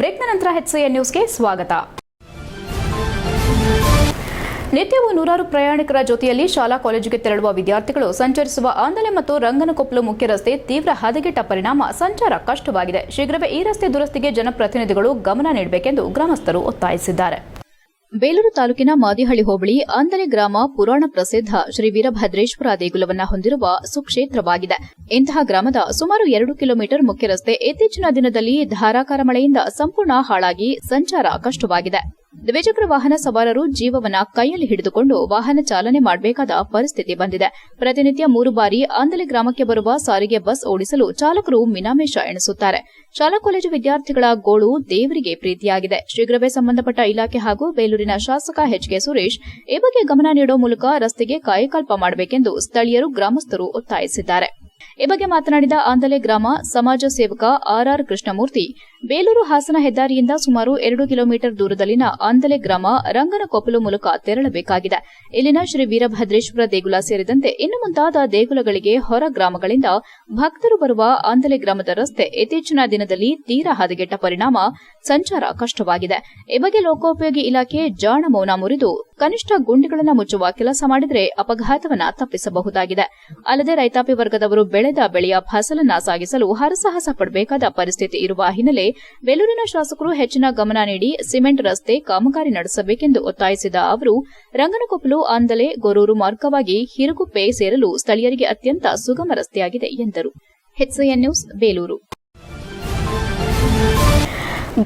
ಬ್ರೇಕ್ನ ನಂತರ ಹೆಚ್ಐಎ ನ್ಯೂಸ್ಗೆ ಸ್ವಾಗತ. ನಿತ್ಯವೂ ನೂರಾರು ಪ್ರಯಾಣಿಕರ ಜೊತೆಯಲ್ಲಿ ಶಾಲಾ ಕಾಲೇಜಿಗೆ ತೆರಳುವ ವಿದ್ಯಾರ್ಥಿಗಳು ಸಂಚರಿಸುವ ಆಂದಲೆ ಮತ್ತು ರಂಗನಕೊಪ್ಪಲು ಮುಖ್ಯ ರಸ್ತೆ ತೀವ್ರ ಹದಗೆಟ್ಟ ಪರಿಣಾಮ ಸಂಚಾರ ಕಷ್ಟವಾಗಿದೆ. ಶೀಘ್ರವೇ ಈ ರಸ್ತೆ ದುರಸ್ತಿಗೆ ಜನಪ್ರತಿನಿಧಿಗಳು ಗಮನ ನೀಡಬೇಕೆಂದು ಗ್ರಾಮಸ್ಥರು ಒತ್ತಾಯಿಸಿದ್ದಾರೆ. ಬೇಲೂರು ತಾಲೂಕಿನ ಮಾದಿಹಳ್ಳಿ ಹೋಬಳಿ ಅಂದರೆ ಗ್ರಾಮ ಪುರಾಣ ಪ್ರಸಿದ್ಧ ಶ್ರೀ ವೀರಭದ್ರೇಶ್ವರ ದೇಗುಲವನ್ನ ಹೊಂದಿರುವ ಸುಕ್ಷೇತ್ರವಾಗಿದೆ. ಇಂತಹ ಗ್ರಾಮದ ಸುಮಾರು ಎರಡು ಕಿಲೋಮೀಟರ್ ಮುಖ್ಯ ರಸ್ತೆ ಇತ್ತೀಚಿನ ದಿನದಲ್ಲಿ ಧಾರಾಕಾರ ಮಳೆಯಿಂದ ಸಂಪೂರ್ಣ ಹಾಳಾಗಿ ಸಂಚಾರ ಕಷ್ಟವಾಗಿದೆ. ದ್ವಿಚಕ್ರ ವಾಹನ ಸವಾರರು ಜೀವವನ್ನ ಕೈಯಲ್ಲಿ ಹಿಡಿದುಕೊಂಡು ವಾಹನ ಚಾಲನೆ ಮಾಡಬೇಕಾದ ಪರಿಸ್ಥಿತಿ ಬಂದಿದೆ. ಪ್ರತಿನಿತ್ಯ ಮೂರು ಬಾರಿ ಆಂದಲೆ ಗ್ರಾಮಕ್ಕೆ ಬರುವ ಸಾರಿಗೆ ಬಸ್ ಓಡಿಸಲು ಚಾಲಕರು ಮಿನಾಮೇಷ ಎಣಿಸುತ್ತಾರೆ. ಶಾಲಾ ಕಾಲೇಜು ವಿದ್ಯಾರ್ಥಿಗಳ ಗೋಳು ದೇವರಿಗೆ ಪ್ರೀತಿಯಾಗಿದೆ. ಶೀಘ್ರವೇ ಸಂಬಂಧಪಟ್ಟ ಇಲಾಖೆ ಹಾಗೂ ಬೇಲೂರಿನ ಶಾಸಕ ಎಚ್ಕೆ ಸುರೇಶ್ ಈ ಬಗ್ಗೆ ಗಮನ ನೀಡುವ ಮೂಲಕ ರಸ್ತೆಗೆ ಕಾಯಕಲ್ಪ ಮಾಡಬೇಕೆಂದು ಸ್ಥಳೀಯರು ಗ್ರಾಮಸ್ಥರು ಒತ್ತಾಯಿಸಿದ್ದಾರೆ. ಈ ಬಗ್ಗೆ ಮಾತನಾಡಿದ ಆಂದಲೆ ಗ್ರಾಮ ಸಮಾಜ ಸೇವಕ ಆರ್ಆರ್ ಕೃಷ್ಣಮೂರ್ತಿ ಬೇಲೂರು ಹಾಸನ ಹೆದ್ದಾರಿಯಿಂದ ಸುಮಾರು ಎರಡು ಕಿಲೋಮೀಟರ್ ದೂರದಲ್ಲಿನ ಅಂದಲೆ ಗ್ರಾಮ ರಂಗನಕೊಪ್ಪಲು ಮೂಲಕ ತೆರಳಬೇಕಾಗಿದೆ. ಇಲ್ಲಿನ ಶ್ರೀ ವೀರಭದ್ರೇಶ್ವರ ದೇಗುಲ ಸೇರಿದಂತೆ ಇನ್ನು ಮುಂತಾದ ದೇಗುಲಗಳಿಗೆ ಹೊರ ಗ್ರಾಮಗಳಿಂದ ಭಕ್ತರು ಬರುವ ಅಂದಲೆ ಗ್ರಾಮದ ರಸ್ತೆ ಇತ್ತೀಚಿನ ದಿನದಲ್ಲಿ ತೀರಾ ಹದಗೆಟ್ಟ ಪರಿಣಾಮ ಸಂಚಾರ ಕಷ್ಟವಾಗಿದೆ. ಈ ಬಗ್ಗೆ ಲೋಕೋಪಯೋಗಿ ಇಲಾಖೆ ಜಾಣ ಮೌನ ಮುರಿದು ಕನಿಷ್ಠ ಗುಂಡಿಗಳನ್ನು ಮುಚ್ಚುವ ಕೆಲಸ ಮಾಡಿದರೆ ಅಪಘಾತವನ್ನು ತಪ್ಪಿಸಬಹುದಾಗಿದೆ. ಅಲ್ಲದೆ ರೈತಾಪಿ ವರ್ಗದವರು ಬೆಳೆದ ಬೆಳೆಯ ಫಸಲನ್ನ ಸಾಗಿಸಲು ಹರಸಾಹಸ ಪಡಬೇಕಾದ ಪರಿಸ್ಥಿತಿ ಇರುವ ಹಿನ್ನೆಲೆ ಬೇಲೂರಿನ ಶಾಸಕರು ಹೆಚ್ಚಿನ ಗಮನ ನೀಡಿ ಸಿಮೆಂಟ್ ರಸ್ತೆ ಕಾಮಗಾರಿ ನಡೆಸಬೇಕೆಂದು ಒತ್ತಾಯಿಸಿದ ಅವರು, ರಂಗನಕೊಪ್ಪಲು ಆಂದಲೆ ಗೊರೂರು ಮಾರ್ಗವಾಗಿ ಹಿರುಗುಪ್ಪೆ ಸೇರಲು ಸ್ಥಳೀಯರಿಗೆ ಅತ್ಯಂತ ಸುಗಮ ರಸ್ತೆಯಾಗಿದೆ ಎಂದರು. ನ್ಯೂಸ್, ಬೇಲೂರು.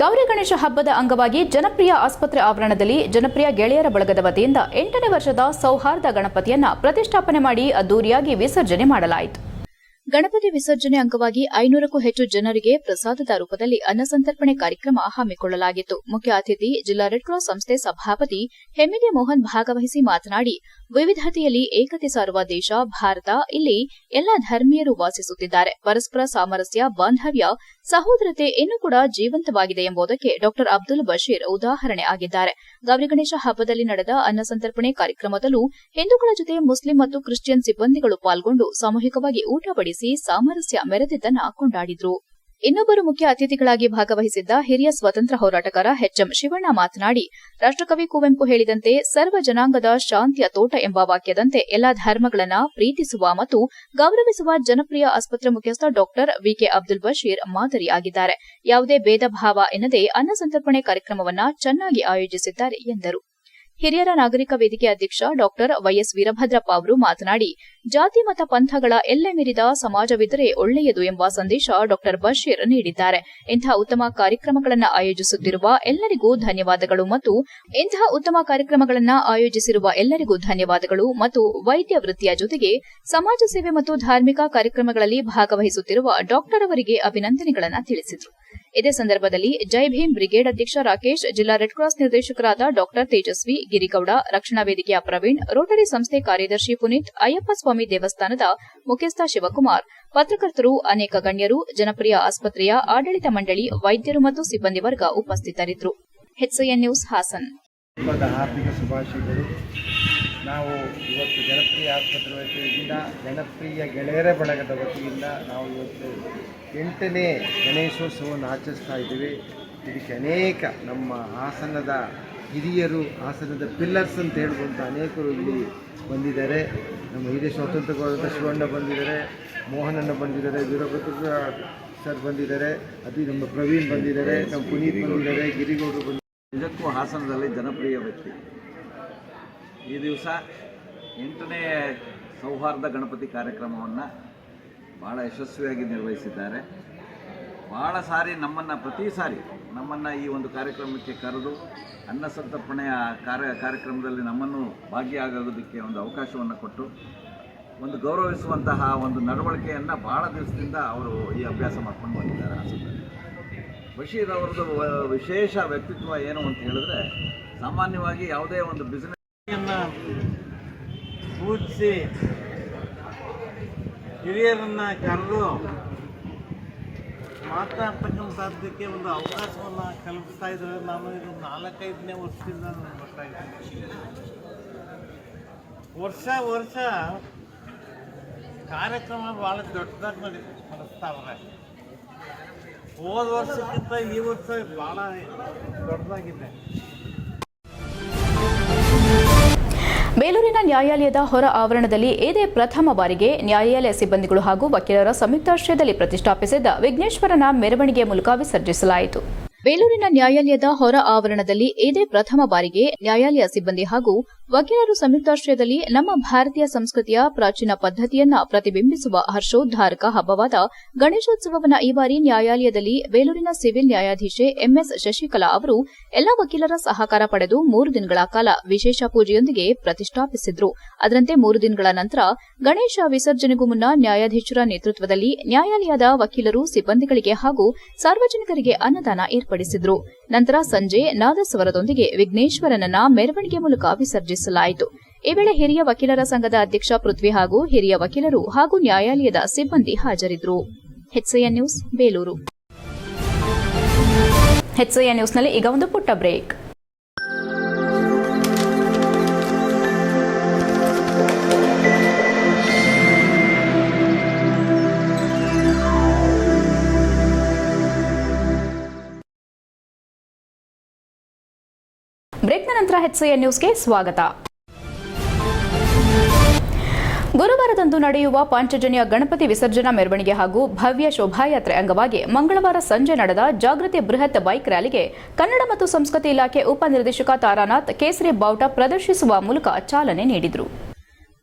ಗೌರಿ ಗಣೇಶ ಹಬ್ಬದ ಅಂಗವಾಗಿ ಜನಪ್ರಿಯ ಆಸ್ಪತ್ರೆ ಆವರಣದಲ್ಲಿ ಜನಪ್ರಿಯ ಗೆಳೆಯರ ಬಳಗದ ವತಿಯಿಂದ ಎಂಟನೇ ವರ್ಷದ ಸೌಹಾರ್ದ ಗಣಪತಿಯನ್ನ ಪ್ರತಿಷ್ಠಾಪನೆ ಮಾಡಿ ಅದ್ದೂರಿಯಾಗಿ ವಿಸರ್ಜನೆ ಮಾಡಲಾಯಿತು. ಗಣಪತಿ ವಿಸರ್ಜನೆ ಅಂಗವಾಗಿ ಐನೂರಕ್ಕೂ ಹೆಚ್ಚು ಜನರಿಗೆ ಪ್ರಸಾದದ ರೂಪದಲ್ಲಿ ಅನ್ನಸಂತರ್ಪಣೆ ಕಾರ್ಯಕ್ರಮ ಹಮ್ಮಿಕೊಳ್ಳಲಾಗಿತ್ತು. ಮುಖ್ಯ ಅತಿಥಿ ಜಿಲ್ಲಾ ರೆಡ್ ಕ್ರಾಸ್ ಸಂಸ್ಥೆ ಸಭಾಪತಿ ಹೆಮ್ಮಿಗೆ ಮೋಹನ್ ಭಾಗವಹಿಸಿ ಮಾತನಾಡಿ ವಿವಿಧತೆಯಲ್ಲಿ ಏಕತೆ ಸಾರುವ ದೇಶ, ಭಾರತ, ಇಲ್ಲಿ ಎಲ್ಲ ಧರ್ಮೀಯರು ವಾಸಿಸುತ್ತಿದ್ದಾರೆ. ಪರಸ್ಪರ ಸಾಮರಸ್ಯ, ಬಾಂಧವ್ಯ, ಸಹೋದರತೆ ಇನ್ನೂ ಕೂಡ ಜೀವಂತವಾಗಿದೆ ಎಂಬುದಕ್ಕೆ ಡಾ ಅಬ್ದುಲ್ ಬಶೀರ್ ಉದಾಹರಣೆ ಆಗಿದ್ದಾರೆ. ಗೌರಿ ಗಣೇಶ ಹಬ್ಬದಲ್ಲಿ ನಡೆದ ಅನ್ನಸಂತರ್ಪಣೆ ಕಾರ್ಯಕ್ರಮದಲ್ಲೂ ಹಿಂದೂಗಳ ಜೊತೆ ಮುಸ್ಲಿಂ ಮತ್ತು ಕ್ರಿಶ್ಚಿಯನ್ ಸಿಬ್ಬಂದಿಗಳು ಪಾಲ್ಗೊಂಡು ಸಾಮೂಹಿಕವಾಗಿ ಊಟ ಬಡಿಸಿ ಸಾಮರಸ್ಯ ಮೆರೆದಿದ್ದನ್ನ ಕೊಂಡಾಡಿದ್ರು. ಇನ್ನೊಬ್ಬರು ಮುಖ್ಯ ಅತಿಥಿಗಳಾಗಿ ಭಾಗವಹಿಸಿದ್ದ ಹಿರಿಯ ಸ್ವತಂತ್ರ ಹೋರಾಟಗಾರ ಎಚ್ಎಂ ಶಿವಣ್ಣ ಮಾತನಾಡಿ ರಾಷ್ಟಕವಿ ಕುವೆಂಪು ಹೇಳಿದಂತೆ ಸರ್ವ ಜನಾಂಗದ ಶಾಂತಿಯ ತೋಟ ಎಂಬ ವಾಕ್ಯದಂತೆ ಎಲ್ಲಾ ಧರ್ಮಗಳನ್ನ ಪ್ರೀತಿಸುವ ಮತ್ತು ಗೌರವಿಸುವ ಜನಪ್ರಿಯ ಆಸ್ಪತ್ರೆ ಮುಖ್ಯಸ್ಥ ಡಾಕ್ಟರ್ ವಿಕೆ ಅಬ್ದುಲ್ ಬಶೀರ್ ಮಾದರಿಯಾಗಿದ್ದಾರೆ. ಯಾವುದೇ ಭೇದ ಭಾವ ಎನ್ನದೇ ಅನ್ನಸಂತರ್ಪಣೆ ಕಾರ್ಯಕ್ರಮವನ್ನು ಚೆನ್ನಾಗಿ ಆಯೋಜಿಸಿದ್ದಾರೆ ಎಂದರು. ಹಿರಿಯರ ನಾಗರಿಕ ವೇದಿಕೆ ಅಧ್ಯಕ್ಷ ಡಾಕ್ಟರ್ ವೈಎಸ್ ವೀರಭದ್ರಪ್ಪ ಅವರು ಮಾತನಾಡಿ ಜಾತಿ ಮತ ಪಂಥಗಳ ಎಲ್ಲೆ ಮೀರಿದ ಸಮಾಜವಿದ್ದರೆ ಒಳ್ಳೆಯದು ಎಂಬ ಸಂದೇಶ ಡಾಕ್ಟರ್ ಬಶೀರ್ ನೀಡಿದ್ದಾರೆ. ಇಂತಹ ಉತ್ತಮ ಕಾರ್ಯಕ್ರಮಗಳನ್ನು ಆಯೋಜಿಸುತ್ತಿರುವ ಎಲ್ಲರಿಗೂ ಧನ್ಯವಾದಗಳು ಮತ್ತು ಇಂತಹ ಉತ್ತಮ ಕಾರ್ಯಕ್ರಮಗಳನ್ನು ಆಯೋಜಿಸಿರುವ ಎಲ್ಲರಿಗೂ ಧನ್ಯವಾದಗಳು ಮತ್ತು ವೈದ್ಯ ವೃತ್ತಿಯ ಜೊತೆಗೆ ಸಮಾಜ ಸೇವೆ ಮತ್ತು ಧಾರ್ಮಿಕ ಕಾರ್ಯಕ್ರಮಗಳಲ್ಲಿ ಭಾಗವಹಿಸುತ್ತಿರುವ ಡಾಕ್ಟರ್ ಅವರಿಗೆ ಅಭಿನಂದನೆಗಳನ್ನು ತಿಳಿಸಿದರು. ಇದೇ ಸಂದರ್ಭದಲ್ಲಿ ಜೈ ಭೀಮ್ ಬ್ರಿಗೇಡ್ ಅಧ್ಯಕ್ಷ ರಾಕೇಶ್, ಜಿಲ್ಲಾ ರೆಡ್ ಕ್ರಾಸ್ ನಿರ್ದೇಶಕರಾದ ಡಾಕ್ಟರ್ ತೇಜಸ್ವಿ ಗಿರಿಗೌಡ, ರಕ್ಷಣಾ ವೇದಿಕೆಯ ಪ್ರವೀಣ್, ರೋಟರಿ ಸಂಸ್ಥೆ ಕಾರ್ಯದರ್ಶಿ ಪುನೀತ್, ಅಯ್ಯಪ್ಪ ಸ್ವಾಮಿ ದೇವಸ್ಥಾನದ ಮುಖ್ಯಸ್ಥ ಶಿವಕುಮಾರ್, ಪತ್ರಕರ್ತರು, ಅನೇಕ ಗಣ್ಯರು, ಜನಪ್ರಿಯ ಆಸ್ಪತ್ರೆಯ ಆಡಳಿತ ಮಂಡಳಿ, ವೈದ್ಯರು ಮತ್ತು ಸಿಬ್ಬಂದಿ ವರ್ಗ ಉಪಸ್ಥಿತರಿದ್ದರು. ನ್ಯೂಸ್ ಹಾಸನ್. ಹಾರ್ದಿಕ ಶುಭಾಶಯಗಳು. ನಾವು ಇವತ್ತು ಜನಪ್ರಿಯ ಆಸ್ಪತ್ರೆ ವತಿಯಿಂದ, ಜನಪ್ರಿಯ ಗೆಳೆಯರ ಬಳಗದ ವತಿಯಿಂದ ನಾವು ಇವತ್ತು ಎಂಟನೇ ಗಣೇಶೋತ್ಸವವನ್ನು ಆಚರಿಸ್ತಾ ಇದ್ದೀವಿ. ಇದಕ್ಕೆ ಅನೇಕ ನಮ್ಮ ಹಾಸನದ ಹಿರಿಯರು, ಹಾಸನದ ಪಿಲ್ಲರ್ಸ್ ಅಂತ ಹೇಳುವಂಥ ಅನೇಕರು ಇಲ್ಲಿ ಬಂದಿದ್ದಾರೆ. ನಮ್ಮ ಹಿರಿಯ ಸ್ವಾತಂತ್ರ್ಯವಾದಂಥ ಶಿವಣ್ಣ ಬಂದಿದ್ದಾರೆ. ಮೋಹನಣ್ಣ ಬಂದಿದ್ದಾರೆ. ವೀರಭದ್ರ ಸರ್ ಬಂದಿದ್ದಾರೆ. ಅದೇ ನಮ್ಮ ಪ್ರವೀಣ್ ಬಂದಿದ್ದಾರೆ. ನಮ್ಮ ಪುನೀತ್ ಬಂದಿದ್ದಾರೆ. ಗಿರಿಗೌಡರು ಬಂದಿದ್ದಾರೆ. ನಿಜಕ್ಕೂ ಹಾಸನದಲ್ಲಿ ಜನಪ್ರಿಯ ವ್ಯಕ್ತಿ. ಈ ದಿವಸ ಎಂಟನೇ ಸೌಹಾರ್ದ ಗಣಪತಿ ಕಾರ್ಯಕ್ರಮವನ್ನು ಭಾಳ ಯಶಸ್ವಿಯಾಗಿ ನಿರ್ವಹಿಸಿದ್ದಾರೆ. ಭಾಳ ಸಾರಿ ನಮ್ಮನ್ನು ಪ್ರತಿ ಸಾರಿ ನಮ್ಮನ್ನು ಈ ಒಂದು ಕಾರ್ಯಕ್ರಮಕ್ಕೆ ಕರೆದು ಅನ್ನ ಸಂತರ್ಪಣೆಯ ಕಾರ್ಯ ಕಾರ್ಯಕ್ರಮದಲ್ಲಿ ನಮ್ಮನ್ನು ಭಾಗಿಯಾಗೋದಕ್ಕೆ ಒಂದು ಅವಕಾಶವನ್ನು ಕೊಟ್ಟು ಒಂದು ಗೌರವಿಸುವಂತಹ ಒಂದು ನಡವಳಿಕೆಯನ್ನು ಭಾಳ ದಿವಸದಿಂದ ಅವರು ಈ ಅಭ್ಯಾಸ ಮಾಡ್ಕೊಂಡು ಬಂದಿದ್ದಾರೆ ಅನಿಸುತ್ತೆ ಬಶೀರ್ ಅವರದ್ದು ವಿಶೇಷ ವ್ಯಕ್ತಿತ್ವ ಏನು ಅಂತ ಹೇಳಿದ್ರೆ ಸಾಮಾನ್ಯವಾಗಿ ಯಾವುದೇ ಒಂದು ಬಿಸ್ನೆಸ್ ಪೂಜಿಸಿ ಹಿರಿಯರನ್ನು ಕರೆದು ಮಾತಾಡ್ತಕ್ಕಂಥದ್ದಕ್ಕೆ ಒಂದು ಅವಕಾಶವನ್ನು ಕಲ್ಪಿಸ್ತಾ ಇದ್ದಾರೆ. ನಾನು ಇದು ನಾಲ್ಕೈದನೇ ವರ್ಷದಿಂದ ನಾನು ಬರ್ತಾ ವರ್ಷ ವರ್ಷ ಕಾರ್ಯಕ್ರಮ ಭಾಳ ದೊಡ್ಡದಾಗಿ ನಡಿ ನಡೆಸ್ತಾವ್ರೆ ಹೋದ ವರ್ಷಕ್ಕಿಂತ ಈ ವರ್ಷ ಭಾಳ ದೊಡ್ಡದಾಗಿದೆ. ಬೇಲೂರಿನ ನ್ಯಾಯಾಲಯದ ಹೊರ ಆವರಣದಲ್ಲಿ ಇದೇ ಪ್ರಥಮ ಬಾರಿಗೆ ನ್ಯಾಯಾಲಯ ಸಿಬ್ಬಂದಿಗಳು ಹಾಗೂ ವಕೀಲರ ಸಂಯುಕ್ತಾಶ್ರಯದಲ್ಲಿ ಪ್ರತಿಷ್ಠಾಪಿಸಿದ್ದ ವಿಘ್ನೇಶ್ವರನ ಮೆರವಣಿಗೆ ಮೂಲಕ ವಿಸರ್ಜಿಸಲಾಯಿತು. ಬೇಲೂರಿನ ನ್ಯಾಯಾಲಯದ ಹೊರ ಆವರಣದಲ್ಲಿ ಇದೇ ಪ್ರಥಮ ಬಾರಿಗೆ ನ್ಯಾಯಾಲಯ ಸಿಬ್ಬಂದಿ ಹಾಗೂ ವಕೀಲರು ಸಂಯುಕ್ತಾಶ್ರಯದಲ್ಲಿ ನಮ್ಮ ಭಾರತೀಯ ಸಂಸ್ಕೃತಿಯ ಪ್ರಾಚೀನ ಪದ್ದತಿಯನ್ನ ಪ್ರತಿಬಿಂಬಿಸುವ ಹರ್ಷೋದ್ಧಾರಕ ಹಬ್ಬವಾದ ಗಣೇಶೋತ್ಸವವನ್ನು ಈ ಬಾರಿ ನ್ಯಾಯಾಲಯದಲ್ಲಿ ಬೇಲೂರಿನ ಸಿವಿಲ್ ನ್ಯಾಯಾಧೀಶೆ ಎಂಎಸ್ ಶಶಿಕಲಾ ಅವರು ಎಲ್ಲಾ ವಕೀಲರ ಸಹಕಾರ ಪಡೆದು ಮೂರು ದಿನಗಳ ಕಾಲ ವಿಶೇಷ ಪೂಜೆಯೊಂದಿಗೆ ಪ್ರತಿಷ್ಠಾಪಿಸಿದ್ರು. ಅದರಂತೆ ಮೂರು ದಿನಗಳ ನಂತರ ಗಣೇಶ ವಿಸರ್ಜನೆಗೂ ಮುನ್ನ ನ್ಯಾಯಾಧೀಶರ ನೇತೃತ್ವದಲ್ಲಿ ನ್ಯಾಯಾಲಯದ ವಕೀಲರು ಸಿಬ್ಬಂದಿಗಳಿಗೆ ಹಾಗೂ ಸಾರ್ವಜನಿಕರಿಗೆ ಅನ್ನದಾನ ಏರ್ಪಡಿಸಿದ್ರು. ನಂತರ ಸಂಜೆ ನಾದಸ್ವರದೊಂದಿಗೆ ವಿಘ್ನೇಶ್ವರನನ್ನ ಮೆರವಣಿಗೆ ಮೂಲಕ ವಿಸರ್ಜಿಸಲಾಯಿತು. ಈ ವೇಳೆ ಹಿರಿಯ ವಕೀಲರ ಸಂಘದ ಅಧ್ಯಕ್ಷ ಪೃಥ್ವಿ ಹಾಗೂ ಹಿರಿಯ ವಕೀಲರು ಹಾಗೂ ನ್ಯಾಯಾಲಯದ ಸಿಬ್ಬಂದಿ ಹಾಜರಿದ್ದರು. ನ್ಯೂಸ್, ಬೇಲೂರು. ನ್ಯೂಸ್ನಲ್ಲಿ ಈಗ ಒಂದು ಪುಟ್ಟ ಬ್ರೇಕ್. ಬ್ರೇಕ್ನ ನಂತರ ಹೆಚ್ಸಿಎ ನ್ಯೂಸ್ಗೆ ಸ್ವಾಗತ. ಗುರುವಾರದಂದು ನಡೆಯುವ ಪಾಂಚಜನ್ಯ ಗಣಪತಿ ವಿಸರ್ಜನಾ ಮೆರವಣಿಗೆ ಹಾಗೂ ಭವ್ಯ ಶೋಭಾಯಾತ್ರೆ ಅಂಗವಾಗಿ ಮಂಗಳವಾರ ಸಂಜೆ ನಡೆದ ಜಾಗೃತಿ ಬೃಹತ್ ಬೈಕ್ ರ್ಯಾಲಿಗೆ ಕನ್ನಡ ಮತ್ತು ಸಂಸ್ಕೃತಿ ಇಲಾಖೆ ಉಪನಿರ್ದೇಶಕ ತಾರಾನಾಥ್ ಕೇಸರಿ ಬಾವುಟ ಪ್ರದರ್ಶಿಸುವ ಮೂಲಕ ಚಾಲನೆ ನೀಡಿದರು.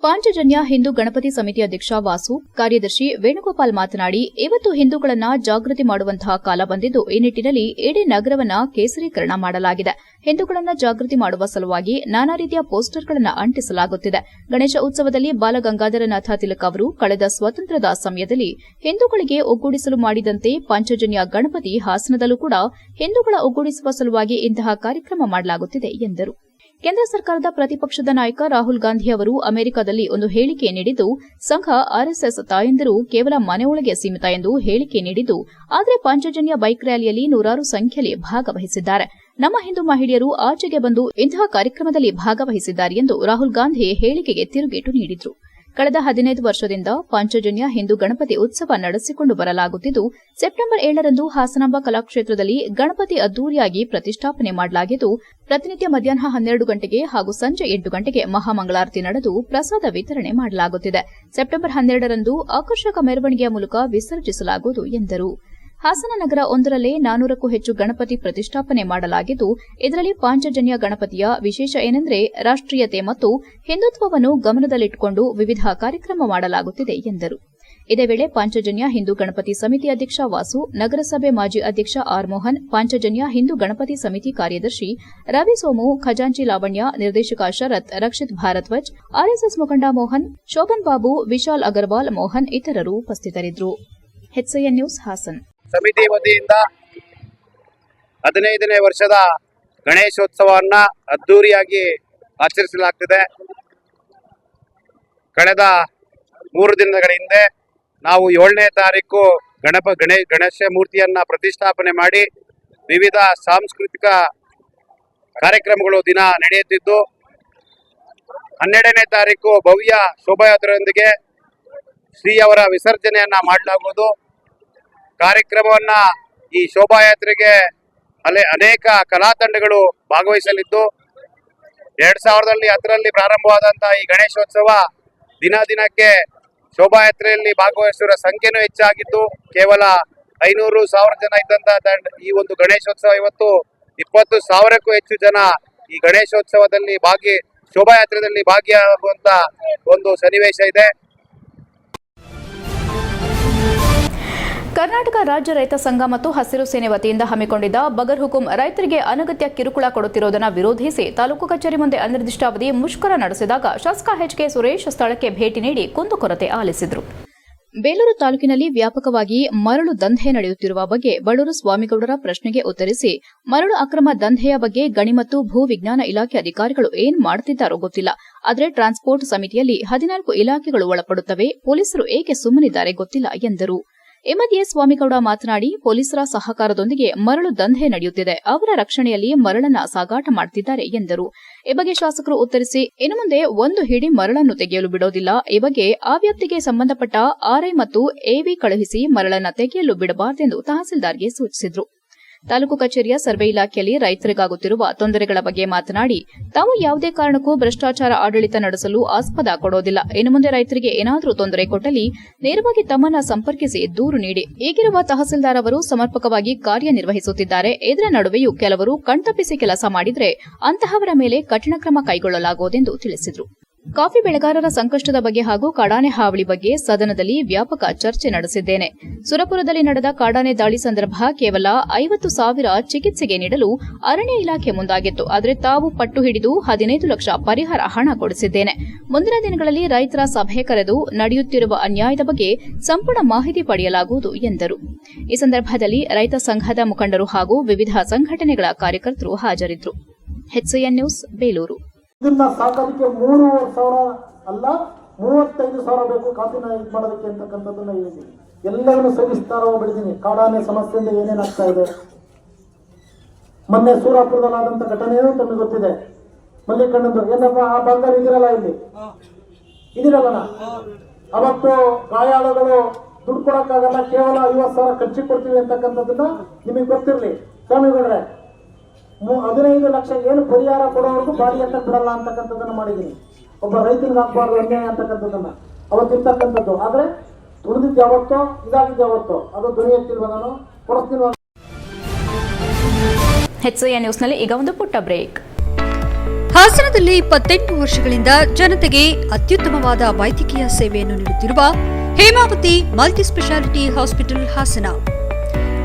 ಪಾಂಚಜನ್ಯ ಹಿಂದೂ ಗಣಪತಿ ಸಮಿತಿ ಅಧ್ಯಕ್ಷ ವಾಸು, ಕಾರ್ಯದರ್ಶಿ ವೇಣುಗೋಪಾಲ್ ಮಾತನಾಡಿ, ಇವತ್ತು ಹಿಂದೂಗಳನ್ನ ಜಾಗೃತಿ ಮಾಡುವಂತಹ ಕಾಲ ಬಂದಿದ್ದು, ಈ ನಿಟ್ಟನಲ್ಲಿ ಇಡೀ ನಗರವನ್ನ ಕೇಸರೀಕರಣ ಮಾಡಲಾಗಿದೆ. ಹಿಂದೂಗಳನ್ನ ಜಾಗೃತಿ ಮಾಡುವ ಸಲುವಾಗಿ ನಾನಾ ರೀತಿಯ ಪೋಸ್ಟರ್ಗಳನ್ನು ಅಂಟಿಸಲಾಗುತ್ತಿದೆ. ಗಣೇಶ ಉತ್ಸವದಲ್ಲಿ ಬಾಲಗಂಗಾಧರನಾಥ ತಿಲಕ್ ಅವರು ಕಳೆದ ಸ್ವಾತಂತ್ರ್ಯದ ಸಮಯದಲ್ಲಿ ಹಿಂದೂಗಳಿಗೆ ಒಗ್ಗೂಡಿಸಲು ಮಾಡಿದಂತೆ ಪಾಂಚಜನ್ಯ ಗಣಪತಿ ಹಾಸನದಲ್ಲೂ ಕೂಡ ಹಿಂದೂಗಳ ಒಗ್ಗೂಡಿಸುವ ಸಲುವಾಗಿ ಇಂತಹ ಕಾರ್ಯಕ್ರಮ ಮಾಡಲಾಗುತ್ತಿದೆ, ಎಂದರು. ಕೇಂದ್ರ ಸರ್ಕಾರದ ಪ್ರತಿಪಕ್ಷದ ನಾಯಕ ರಾಹುಲ್ ಗಾಂಧಿ ಅವರು ಅಮೆರಿಕದಲ್ಲಿ ಒಂದು ಹೇಳಿಕೆ ನೀಡಿದ್ದು, ಸಂಘ ಆರ್ಎಸ್ಎಸ್ ತಾಯಂದಿರು ಕೇವಲ ಮನೆಯೊಳಗೆ ಸೀಮಿತ ಎಂದು ಹೇಳಿಕೆ ನೀಡಿದ್ದು, ಆದರೆ ಪಾಂಚಜನ್ಯ ಬೈಕ್ ರ್ಯಾಲಿಯಲ್ಲಿ ನೂರಾರು ಸಂಖ್ಯೆಯಲ್ಲಿ ಭಾಗವಹಿಸಿದ್ದಾರೆ. ನಮ್ಮ ಹಿಂದೂ ಮಹಿಳೆಯರು ಆಚೆಗೆ ಬಂದು ಇಂತಹ ಕಾರ್ಯಕ್ರಮದಲ್ಲಿ ಭಾಗವಹಿಸಿದ್ದಾರೆ ಎಂದು ರಾಹುಲ್ ಗಾಂಧಿ ಹೇಳಿಕೆಗೆ ತಿರುಗೇಟು ನೀಡಿದರು. ಕಳೆದ ಹದಿನೈದು ವರ್ಷದಿಂದ ಪಂಚಜನ್ಯ ಹಿಂದೂ ಗಣಪತಿ ಉತ್ಸವ ನಡೆಸಿಕೊಂಡು ಬರಲಾಗುತ್ತಿದ್ದು, ಸೆಪ್ಟೆಂಬರ್ ಏಳರಂದು ಹಾಸನಾಂಬ ಕಲಾಕ್ಷೇತ್ರದಲ್ಲಿ ಗಣಪತಿ ಅದ್ದೂರಿಯಾಗಿ ಪ್ರತಿಷ್ಠಾಪನೆ ಮಾಡಲಾಗಿದ್ದು, ಪ್ರತಿನಿತ್ಯ ಮಧ್ಯಾಹ್ನ ಹನ್ನೆರಡು ಗಂಟೆಗೆ ಹಾಗೂ ಸಂಜೆ ಎಂಟು ಗಂಟೆಗೆ ಮಹಾಮಂಗಳಾರತಿ ನಡೆದು ಪ್ರಸಾದ ವಿತರಣೆ ಮಾಡಲಾಗುತ್ತಿದೆ. ಸೆಪ್ಟೆಂಬರ್ ಹನ್ನೆರಡರಂದು ಆಕರ್ಷಕ ಮೆರವಣಿಗೆಯ ಮೂಲಕ ವಿಸರ್ಜಿಸಲಾಗುವುದು ಎಂದರು. ಹಾಸನ ನಗರ ಒಂದರಲ್ಲೇ ನಾನೂರಕ್ಕೂ ಹೆಚ್ಚು ಗಣಪತಿ ಪ್ರತಿಷ್ಠಾಪನೆ ಮಾಡಲಾಗಿದ್ದು, ಇದರಲ್ಲಿ ಪಾಂಚಜನ್ಯ ಗಣಪತಿಯ ವಿಶೇಷ ಏನೆಂದರೆ ರಾಷ್ಟೀಯತೆ ಮತ್ತು ಹಿಂದುತ್ವವನ್ನು ಗಮನದಲ್ಲಿಟ್ಟುಕೊಂಡು ವಿವಿಧ ಕಾರ್ಯಕ್ರಮ ಮಾಡಲಾಗುತ್ತಿದೆ ಎಂದರು. ಇದೇ ವೇಳೆ ಪಾಂಚಜನ್ಯ ಹಿಂದೂ ಗಣಪತಿ ಸಮಿತಿ ಅಧ್ಯಕ್ಷ ವಾಸು, ನಗರಸಭೆ ಮಾಜಿ ಅಧ್ಯಕ್ಷ ಆರ್ ಮೋಹನ್, ಪಾಂಚಜನ್ಯ ಹಿಂದೂ ಗಣಪತಿ ಸಮಿತಿ ಕಾರ್ಯದರ್ಶಿ ರವಿ ಸೋಮು, ಖಜಾಂಚಿ ಲಾವಣ್ಯ, ನಿರ್ದೇಶಕ ಶರತ್, ರಕ್ಷಿತ್ ಭಾರದ್ವಾಜ್ ಆರ್ಎಸ್ಎಸ್ ಮುಖಂಡ ಮೋಹನ್, ಶೋಭನ್ ಬಾಬು, ವಿಶಾಲ್ ಅಗರ್ವಾಲ್ ಮೋಹನ್ ಇತರರು ಉಪಸ್ಥಿತರಿದ್ದರು. ಸಮಿತಿ ವತಿಯಿಂದ ಹದಿನೈದನೇ ವರ್ಷದ ಗಣೇಶೋತ್ಸವವನ್ನು ಅದ್ದೂರಿಯಾಗಿ ಆಚರಿಸಲಾಗ್ತಿದೆ. ಕಳೆದ ಮೂರು ದಿನಗಳ ಹಿಂದೆ ನಾವು ಏಳನೇ ತಾರೀಕು ಗಣಪ ಗಣೇ ಗಣೇಶ ಮೂರ್ತಿಯನ್ನ ಪ್ರತಿಷ್ಠಾಪನೆ ಮಾಡಿ ವಿವಿಧ ಸಾಂಸ್ಕೃತಿಕ ಕಾರ್ಯಕ್ರಮಗಳು ದಿನ ನಡೆಯುತ್ತಿದ್ದು, ಹನ್ನೆರಡನೇ ತಾರೀಕು ಭವ್ಯ ಶೋಭಾಯಾತ್ರೆಯೊಂದಿಗೆ ಶ್ರೀಯವರ ವಿಸರ್ಜನೆಯನ್ನ ಮಾಡಲಾಗುವುದು. ಕಾರ್ಯಕ್ರಮವನ್ನ ಈ ಶೋಭಾಯಾತ್ರೆಗೆ ಅಲೆ ಅನೇಕ ಕಲಾ ತಂಡಗಳು ಭಾಗವಹಿಸಲಿದ್ದು, ಎರಡ್ ಸಾವಿರದಲ್ಲಿ ಹತ್ತರಲ್ಲಿ ಪ್ರಾರಂಭವಾದಂತಹ ಈ ಗಣೇಶೋತ್ಸವ ದಿನ ದಿನಕ್ಕೆ ಶೋಭಾಯಾತ್ರೆಯಲ್ಲಿ ಭಾಗವಹಿಸುವ ಸಂಖ್ಯೆನೂ ಹೆಚ್ಚಾಗಿದ್ದು, ಕೇವಲ ಐನೂರು ಸಾವಿರ ಜನ ಇದ್ದಂತಹ ಈ ಒಂದು ಗಣೇಶೋತ್ಸವ ಇವತ್ತು ಇಪ್ಪತ್ತು ಸಾವಿರಕ್ಕೂ ಹೆಚ್ಚು ಜನ ಈ ಗಣೇಶೋತ್ಸವದಲ್ಲಿ ಭಾಗಿ ಶೋಭಾಯಾತ್ರೆಯಲ್ಲಿ ಭಾಗಿಯಾಗುವಂತ ಒಂದು ಸನ್ನಿವೇಶ ಇದೆ. ಕರ್ನಾಟಕ ರಾಜ್ಯ ರೈತ ಸಂಘ ಮತ್ತು ಹಸಿರು ಸೇನೆ ವತಿಯಿಂದ ಹಮ್ಮಿಕೊಂಡಿದ್ದ ಬಗರ್ ಹುಕುಂ ರೈತರಿಗೆ ಅನಗತ್ಯ ಕಿರುಕುಳ ಕೊಡುತ್ತಿರುವುದನ್ನು ವಿರೋಧಿಸಿ ತಾಲೂಕು ಕಚೇರಿ ಮುಂದೆ ಅನಿರ್ದಿಷ್ಟಾವಧಿ ಮುಷ್ಕರ ನಡೆಸಿದಾಗ ಶಾಸಕ ಎಚ್ಕೆ ಸುರೇಶ್ ಸ್ಥಳಕ್ಕೆ ಭೇಟಿ ನೀಡಿ ಕುಂದುಕೊರತೆ ಆಲಿಸಿದರು. ಬೇಲೂರು ತಾಲೂಕಿನಲ್ಲಿ ವ್ಯಾಪಕವಾಗಿ ಮರಳು ದಂಧೆ ನಡೆಯುತ್ತಿರುವ ಬಗ್ಗೆ ಬಡೂರು ಸ್ವಾಮಿಗೌಡರ ಪ್ರಶ್ನೆಗೆ ಉತ್ತರಿಸಿ, ಮರಳು ಅಕ್ರಮ ದಂಧೆಯ ಬಗ್ಗೆ ಗಣಿ ಮತ್ತು ಭೂ ವಿಜ್ಞಾನ ಇಲಾಖೆ ಅಧಿಕಾರಿಗಳು ಏನು ಮಾಡುತ್ತಿದ್ದಾರೋ ಗೊತ್ತಿಲ್ಲ. ಆದರೆ ಟ್ರಾನ್ಸ್ಪೋರ್ಟ್ ಸಮಿತಿಯಲ್ಲಿ ಹದಿನಾಲ್ಕು ಇಲಾಖೆಗಳು ಒಳಪಡುತ್ತವೆ, ಪೊಲೀಸರು ಏಕೆ ಸುಮ್ಮನಿದ್ದಾರೆ ಗೊತ್ತಿಲ್ಲ ಎಂದರು. ಈ ಮಧ್ಯೆ ಸ್ವಾಮಿಗೌಡ ಮಾತನಾಡಿ ಪೊಲೀಸರ ಸಹಕಾರದೊಂದಿಗೆ ಮರಳು ದಂಧೆ ನಡೆಯುತ್ತಿದೆ. ಅವರ ರಕ್ಷಣೆಯಲ್ಲಿ ಮರಳನ್ನ ಸಾಗಾಟ ಮಾಡುತ್ತಿದ್ದಾರೆ ಎಂದರು. ಈ ಬಗ್ಗೆ ಶಾಸಕರು ಉತ್ತರಿಸಿ, ಇನ್ನು ಮುಂದೆ ಒಂದು ಹಿಡಿ ಮರಳನ್ನು ತೆಗೆಯಲು ಬಿಡೋದಿಲ್ಲ. ಈ ಬಗ್ಗೆ ಆ ವ್ಯಕ್ತಿಗೆ ಸಂಬಂಧಪಟ್ಟ ಆರ್ಐ ಮತ್ತು ಎವಿ ಕಳುಹಿಸಿ ಮರಳನ್ನ ತೆಗೆಯಲು ಬಿಡಬಾರದೆಂದು ತಹಸೀಲ್ದಾರ್ಗೆ ಸೂಚಿಸಿದರು. ತಾಲೂಕು ಕಚೇರಿಯ ಸರ್ವೆ ಇಲಾಖೆಯಲ್ಲಿ ರೈತರಿಗಾಗುತ್ತಿರುವ ತೊಂದರೆಗಳ ಬಗ್ಗೆ ಮಾತನಾಡಿ, ತಾವು ಯಾವುದೇ ಕಾರಣಕ್ಕೂ ಭ್ರಷ್ಟಾಚಾರ ಆಡಳಿತ ನಡೆಸಲು ಆಸ್ಪದ ಕೊಡೋದಿಲ್ಲ. ಇನ್ನು ಮುಂದೆ ರೈತರಿಗೆ ಏನಾದರೂ ತೊಂದರೆ ಕೊಟ್ಟಲ್ಲಿ ನೇರವಾಗಿ ತಮ್ಮನ್ನ ಸಂಪರ್ಕಿಸಿ ದೂರು ನೀಡಿ. ಈಗಿರುವ ತಹಸೀಲ್ದಾರ್ ಅವರು ಸಮರ್ಪಕವಾಗಿ ಕಾರ್ಯನಿರ್ವಹಿಸುತ್ತಿದ್ದಾರೆ. ಇದರ ನಡುವೆಯೂ ಕೆಲವರು ಕಣ್ತಪ್ಪಿಸಿ ಕೆಲಸ ಮಾಡಿದರೆ ಅಂತಹವರ ಮೇಲೆ ಕಠಿಣ ಕ್ರಮ ಕೈಗೊಳ್ಳಲಾಗುವುದೆಂದು ತಿಳಿಸಿದರು. ಕಾಫಿ ಬೆಳೆಗಾರರ ಸಂಕಷ್ಟದ ಬಗ್ಗೆ ಹಾಗೂ ಕಾಡಾನೆ ಹಾವಳಿ ಬಗ್ಗೆ ಸದನದಲ್ಲಿ ವ್ಯಾಪಕ ಚರ್ಚೆ ನಡೆಸಿದ್ದೇನೆ. ಸುರಪುರದಲ್ಲಿ ನಡೆದ ಕಾಡಾನೆ ದಾಳಿ ಸಂದರ್ಭ ಕೇವಲ ಐವತ್ತು ಸಾವಿರ ಚಿಕಿತ್ಸೆಗೆ ನೀಡಲು ಅರಣ್ಯ ಇಲಾಖೆ ಮುಂದಾಗಿತ್ತು. ಆದರೆ ತಾವು ಪಟ್ಟು ಹಿಡಿದು ಹದಿನೈದು ಲಕ್ಷ ಪರಿಹಾರ ಹಣ ಕೊಡಿಸಿದ್ದೇನೆ. ಮುಂದಿನ ದಿನಗಳಲ್ಲಿ ರೈತರ ಸಭೆ ಕರೆದು ನಡೆಯುತ್ತಿರುವ ಅನ್ಯಾಯದ ಬಗ್ಗೆ ಸಂಪೂರ್ಣ ಮಾಹಿತಿ ಪಡೆಯಲಾಗುವುದು ಎಂದರು. ಈ ಸಂದರ್ಭದಲ್ಲಿ ರೈತ ಸಂಘದ ಮುಖಂಡರು ಹಾಗೂ ವಿವಿಧ ಸಂಘಟನೆಗಳ ಕಾರ್ಯಕರ್ತರು ಹಾಜರಿದ್ದರು. ನ್ಯೂಸ್ ಬೇಲೂರು ಇದನ್ನ ಸಾಕೋದಕ್ಕೆ ಮೂರುವರೆ ಸಾವಿರ ಅಲ್ಲ ಮೂವತ್ತೈದು ಸಾವಿರ ಬೇಕು ಕಾಫಿನ ಇದು ಮಾಡೋದಕ್ಕೆ ಅಂತಕ್ಕಂಥದ್ದನ್ನ ಹೇಳಿದ್ದೀನಿ. ಎಲ್ಲರನ್ನು ಸವಿಸ್ತಾರ ಬೆಳೆದೀನಿ ಕಾಡಾನೆ ಸಮಸ್ಯೆಯಿಂದ ಏನೇನಾಗ್ತಾ ಇದೆ? ಮೊನ್ನೆ ಸೂರಾಪುರದಲ್ಲಾದಂತ ಘಟನೆ ಘಟನೆಯೂ ತಮಗೆ ಗೊತ್ತಿದೆ? ಮಲ್ಲಿಕಣ್ಣಂದು ಏನಪ್ಪ ಆ ಭಾಗದಲ್ಲಿ ಇದಿರಲ್ಲ ಇಲ್ಲಿ? ಇದಿರಲ್ಲ ಅವತ್ತು ಗಾಯಾಳುಗಳು ದುಡ್ಡು ಕೊಡೋಕ್ಕಾಗಲ್ಲ ಕೇವಲ ಐವತ್ತು ಸಾವಿರ ಖರ್ಚಿಗೆ ಕೊಡ್ತೀವಿ ಅಂತಕ್ಕಂಥದ್ದನ್ನ ನಿಮಗೆ ಗೊತ್ತಿರಲಿ. ಸ್ವಾಮಿಗೌಡ್ರೆ ಹದಿನೈದು ಲಕ್ಷ ಏನು ಪರಿಹಾರ ಕೊಡೋವರೆಗೂ ಬಾಡಿ ಅಂತ ಬಿಡಲ್ಲ ಅಂತಕ್ಕಂಥದ್ದನ್ನು ಮಾಡಿದ್ದೀನಿ. ಒಬ್ಬ ರೈತನಿಗೆ ಹಾಕ್ಬಾರ್ದು ಅನ್ಯಾಯ ಅಂತಕ್ಕಂಥದ್ದನ್ನ. ಅವತ್ತಿರ್ತಕ್ಕಂಥದ್ದು ಆದ್ರೆ ಉಳಿದಿದ್ದು ಯಾವತ್ತೋ ಇದಾಗಿದ್ದು ಯಾವತ್ತೋ ಅದು ಧ್ವನಿ ನಾನು? ಕೊಡಿಸ್ತೀನಿ ನ್ಯೂಸ್ನಲ್ಲಿ ಈಗ ಒಂದು ಪುಟ್ಟ ಬ್ರೇಕ್ ಹಾಸನದಲ್ಲಿ ಇಪ್ಪತ್ತೆಂಟು ವರ್ಷಗಳಿಂದ ಜನತೆಗೆ ಅತ್ಯುತ್ತಮವಾದ ವೈದ್ಯಕೀಯ ಸೇವೆಯನ್ನು ನೀಡುತ್ತಿರುವ Hemavathi multi speciality hospital Hassan.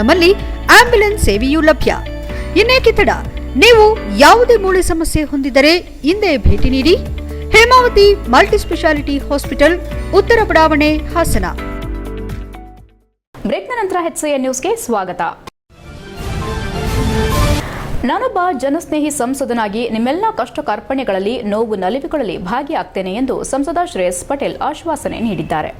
ನಮ್ಮಲ್ಲಿ ಆಂಬ್ಯುಲೆನ್ಸ್ ಸೇವೆಯೂ ಲಭ್ಯ. ಇನ್ನೇಕೆ ತಡ? ನೀವು ಯಾವುದೇ ಮೂಳೆ ಸಮಸ್ಯೆ ಹೊಂದಿದರೆ ಹಿಂದೆ ಭೇಟಿ ನೀಡಿ. ಹೇಮಾವತಿ ಮಲ್ಟಿಸ್ಪೆಷಾಲಿಟಿ ಹಾಸ್ಪಿಟಲ್, ಉತ್ತರ ಬಡಾವಣೆ, ಹಾಸನ. ಬ್ರೇಕ್ನ ನಂತರ ಹೆಚ್ಸಿಎ ನ್ಯೂಸ್ಗೆ ಸ್ವಾಗತ. ನಾನೊಬ್ಬ ಜನಸ್ನೇಹಿ ಸಂಸದನಾಗಿ ನಿಮ್ಮೆಲ್ಲ ಕಷ್ಟ ಕಾರ್ಪಣ್ಯಗಳಲ್ಲಿ ನೋವು ನಲಿವುಗಳಲ್ಲಿ ಭಾಗಿಯಾಗ್ತೇನೆ ಎಂದು ಸಂಸದ ಶ್ರೇಯಸ್ ಪಟೇಲ್ ಆಶ್ವಾಸನೆ ನೀಡಿದ್ದಾರೆ.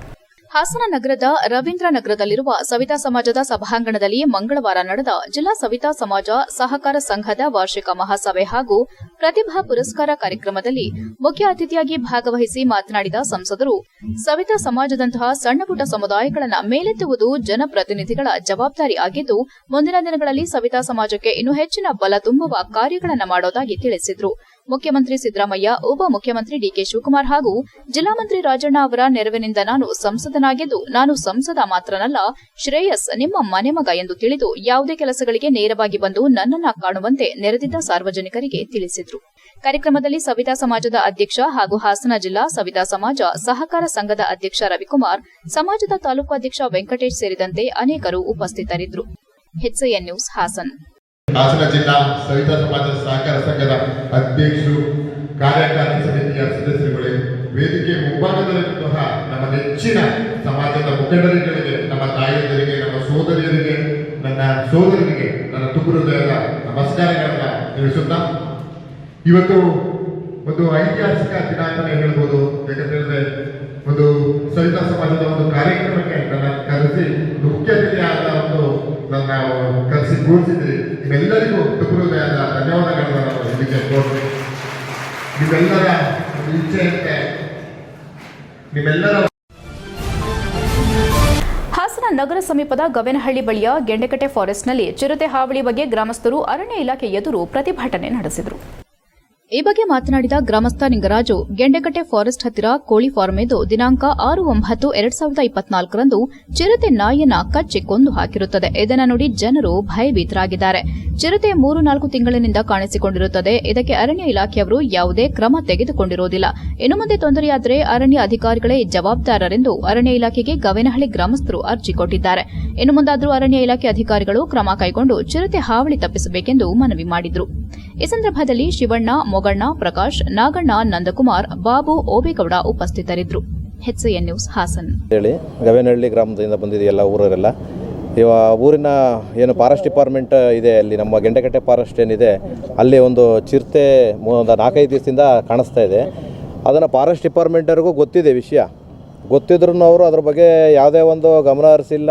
ಹಾಸನ ನಗರದ ರವೀಂದ್ರ ನಗರದಲ್ಲಿರುವ ಸವಿತಾ ಸಮಾಜದ ಸಭಾಂಗಣದಲ್ಲಿ ಮಂಗಳವಾರ ನಡೆದ ಜಿಲ್ಲಾ ಸವಿತಾ ಸಮಾಜ ಸಹಕಾರ ಸಂಘದ ವಾರ್ಷಿಕ ಮಹಾಸಭೆ ಹಾಗೂ ಪ್ರತಿಭಾ ಪುರಸ್ಕಾರ ಕಾರ್ಯಕ್ರಮದಲ್ಲಿ ಮುಖ್ಯ ಅತಿಥಿಯಾಗಿ ಭಾಗವಹಿಸಿ ಮಾತನಾಡಿದ ಸಂಸದರು, ಸವಿತಾ ಸಮಾಜದಂತಹ ಸಣ್ಣಪುಟ್ಟ ಸಮುದಾಯಗಳನ್ನು ಮೇಲೆತ್ತುವುದು ಜನಪ್ರತಿನಿಧಿಗಳ ಜವಾಬ್ದಾರಿ ಆಗಿದ್ದು, ಮುಂದಿನ ದಿನಗಳಲ್ಲಿ ಸವಿತಾ ಸಮಾಜಕ್ಕೆ ಇನ್ನೂ ಹೆಚ್ಚಿನ ಬಲ ತುಂಬುವ ಕಾರ್ಯಗಳನ್ನು ಮಾಡೋದಾಗಿ ತಿಳಿಸಿದರು. ಮುಖ್ಯಮಂತ್ರಿ ಸಿದ್ದರಾಮಯ್ಯ, ಉಪ ಮುಖ್ಯಮಂತ್ರಿ ಡಿಕೆ ಶಿವಕುಮಾರ್ ಹಾಗೂ ಜಿಲ್ಲಾ ಮಂತ್ರಿ ರಾಜಣ್ಣ ಅವರ ನೆರವಿನಿಂದ ನಾನು ಸಂಸದನಾಗಿದ್ದು, ನಾನು ಸಂಸದ ಮಾತ್ರನಲ್ಲ, ಶ್ರೇಯಸ್ ನಿಮ್ಮ ಮನೆ ಮಗ ಎಂದು ತಿಳಿದು ಯಾವುದೇ ಕೆಲಸಗಳಿಗೆ ನೇರವಾಗಿ ಬಂದು ನನ್ನನ್ನ ಕಾಣುವಂತೆ ನೆರೆದಿದ್ದ ಸಾರ್ವಜನಿಕರಿಗೆ ತಿಳಿಸಿದರು. ಕಾರ್ಯಕ್ರಮದಲ್ಲಿ ಸವಿತಾ ಸಮಾಜದ ಅಧ್ಯಕ್ಷ ಹಾಗೂ ಹಾಸನ ಜಿಲ್ಲಾ ಸವಿತಾ ಸಮಾಜ ಸಹಕಾರ ಸಂಘದ ಅಧ್ಯಕ್ಷ ರವಿಕುಮಾರ್, ಸಮಾಜದ ತಾಲೂಕು ಅಧ್ಯಕ್ಷ ವೆಂಕಟೇಶ್ ಸೇರಿದಂತೆ ಅನೇಕರು ಉಪಸ್ಥಿತರಿದ್ದರು. ನ್ಯೂಸ್ ಹಾಸನ್. ಹಾಸನ ಜಿಲ್ಲಾ ಸವಿತಾ ಸಮಾಜದ ಸಹಕಾರ ಸಂಘದ ಅಧ್ಯಕ್ಷರು, ಕಾರ್ಯಕಾರಿ ಸಮಿತಿಯ ಸದಸ್ಯರುಗಳೇ, ವೇದಿಕೆ ಮುಂಭಾಗದಲ್ಲಿರುವಂತಹ ನಮ್ಮ ನೆಚ್ಚಿನ ಸಮಾಜದ ಮುಖಂಡರುಗಳಿಗೆ, ನಮ್ಮ ತಾಯಿಯರಿಗೆ ನಮ್ಮ ಸೋದರಿಯರಿಗೆ, ನನ್ನ ಸೋದರರಿಗೆ ನನ್ನ ತುಂಬು ಹೃದಯದ ನಮಸ್ಕಾರಗಳನ್ನ ತಿಳಿಸುತ್ತಾ, ಇವತ್ತು ಒಂದು ಐತಿಹಾಸಿಕ ದಿನ ಅಂತಾನೆ ಹೇಳ್ಬೋದು. ಯಾಕಂತೇಳಿದ್ರೆ ಒಂದು ಸವಿತಾ ಸಮಾಜದ ಒಂದು ಕಾರ್ಯಕ್ರಮಕ್ಕೆ ನನ್ನ ಕರೆಸಿ ಮುಖ್ಯ ಅತಿಥಿಯಾದ ಒಂದು ನನ್ನ ಕರೆಸಿ ಕೂರಿಸಿದ್ರಿ ನಿಮ್ಮೆಲ್ಲರಿಗೂ ತುಂಬು ಹೃದಯದ ನಾವು ಹೇಳಿಕೆ ಕೋರ್ತೀವಿ ನಿಮ್ಮೆಲ್ಲರ ಇಚ್ಛೆಯಂತೆ ನಿಮ್ಮೆಲ್ಲರ ಹಾಸನ ನಗರ ಸಮೀಪದ ಗವೆನಹಳ್ಳಿ ಬಳಿಯ ಗೆಂಡೆಕಟ್ಟೆ ಫಾರೆಸ್ಟ್ನಲ್ಲಿ ಚಿರತೆ ಹಾವಳಿ ಬಗ್ಗೆ ಗ್ರಾಮಸ್ಥರು ಅರಣ್ಯ ಇಲಾಖೆ ಎದುರು ಪ್ರತಿಭಟನೆ ನಡೆಸಿದರು. ಈ ಬಗ್ಗೆ ಮಾತನಾಡಿದ ಗ್ರಾಮಸ್ಥ ನಿಂಗರಾಜು, ಗೆಂಡೆಕಟ್ಟೆ ಫಾರೆಸ್ಟ್ ಹತ್ತಿರ ಕೋಳಿ ಫಾರ್ಮ್ ಎದು ದಿನಾಂಕ ಆರು ಒಂಬತ್ತು ಎರಡ್ ಸಾವಿರದ ಇಪ್ಪತ್ನಾಲ್ಕರಂದು ಚಿರತೆ ನಾಯಿಯನ್ನ ಕಚ್ಚಿ ಕೊಂದು ಹಾಕಿರುತ್ತದೆ. ಇದನ್ನು ನೋಡಿ ಜನರು ಭಯಭೀತರಾಗಿದ್ದಾರೆ. ಚಿರತೆ ಮೂರು ನಾಲ್ಕು ತಿಂಗಳಿನಿಂದ ಕಾಣಿಸಿಕೊಂಡಿರುತ್ತದೆ. ಇದಕ್ಕೆ ಅರಣ್ಯ ಇಲಾಖೆಯವರು ಯಾವುದೇ ಕ್ರಮ ತೆಗೆದುಕೊಂಡಿರುವುದಿಲ್ಲ. ಇನ್ನು ಮುಂದೆ ತೊಂದರೆಯಾದರೆ ಅರಣ್ಯ ಅಧಿಕಾರಿಗಳೇ ಜವಾಬ್ದಾರರೆಂದು ಅರಣ್ಯ ಇಲಾಖೆಗೆ ಗವೇನಹಳ್ಳಿ ಗ್ರಾಮಸ್ಥರು ಅರ್ಜಿ ಕೊಟ್ಟಿದ್ದಾರೆ. ಇನ್ನು ಮುಂದಾದರೂ ಅರಣ್ಯ ಇಲಾಖೆ ಅಧಿಕಾರಿಗಳು ಕ್ರಮ ಕೈಗೊಂಡು ಚಿರತೆ ಹಾವಳಿ ತಪ್ಪಿಸಬೇಕೆಂದು ಮನವಿ ಮಾಡಿದರು. ಈ ಸಂದರ್ಭದಲ್ಲಿ ಶಿವಣ್ಣ, ಮೊಗಣ್ಣ, ಪ್ರಕಾಶ್, ನಾಗಣ್ಣ, ನಂದಕುಮಾರ್, ಬಾಬು, ಓಬೇಗೌಡ ಉಪಸ್ಥಿತರಿದ್ದರು. N news Hassan. ಹೇಳಿ, ಗವೇನಹಳ್ಳಿ ಗ್ರಾಮದಿಂದ ಬಂದಿದೆ ಎಲ್ಲ ಊರವರೆಲ್ಲ? ಇವ ಊರಿನ ಏನು ಫಾರೆಸ್ಟ್ ಡಿಪಾರ್ಟ್ಮೆಂಟ್ ಇದೆ, ಅಲ್ಲಿ ನಮ್ಮ ಗೆಂಡಕಟ್ಟೆ ಫಾರೆಸ್ಟ್ ಏನಿದೆ, ಅಲ್ಲಿ ಒಂದು ಚಿರತೆ ಒಂದು ನಾಲ್ಕೈದು ದಿವಸದಿಂದ ಕಾಣಿಸ್ತಾ ಇದೆ. ಅದನ್ನು ಫಾರೆಸ್ಟ್ ಡಿಪಾರ್ಟ್ಮೆಂಟವ್ರಿಗೂ ಗೊತ್ತಿದೆ ವಿಷಯ. ಗೊತ್ತಿದ್ರೂ ಅವರು ಅದ್ರ ಬಗ್ಗೆ ಯಾವುದೇ ಒಂದು ಗಮನ ಹರಿಸಿಲ್ಲ.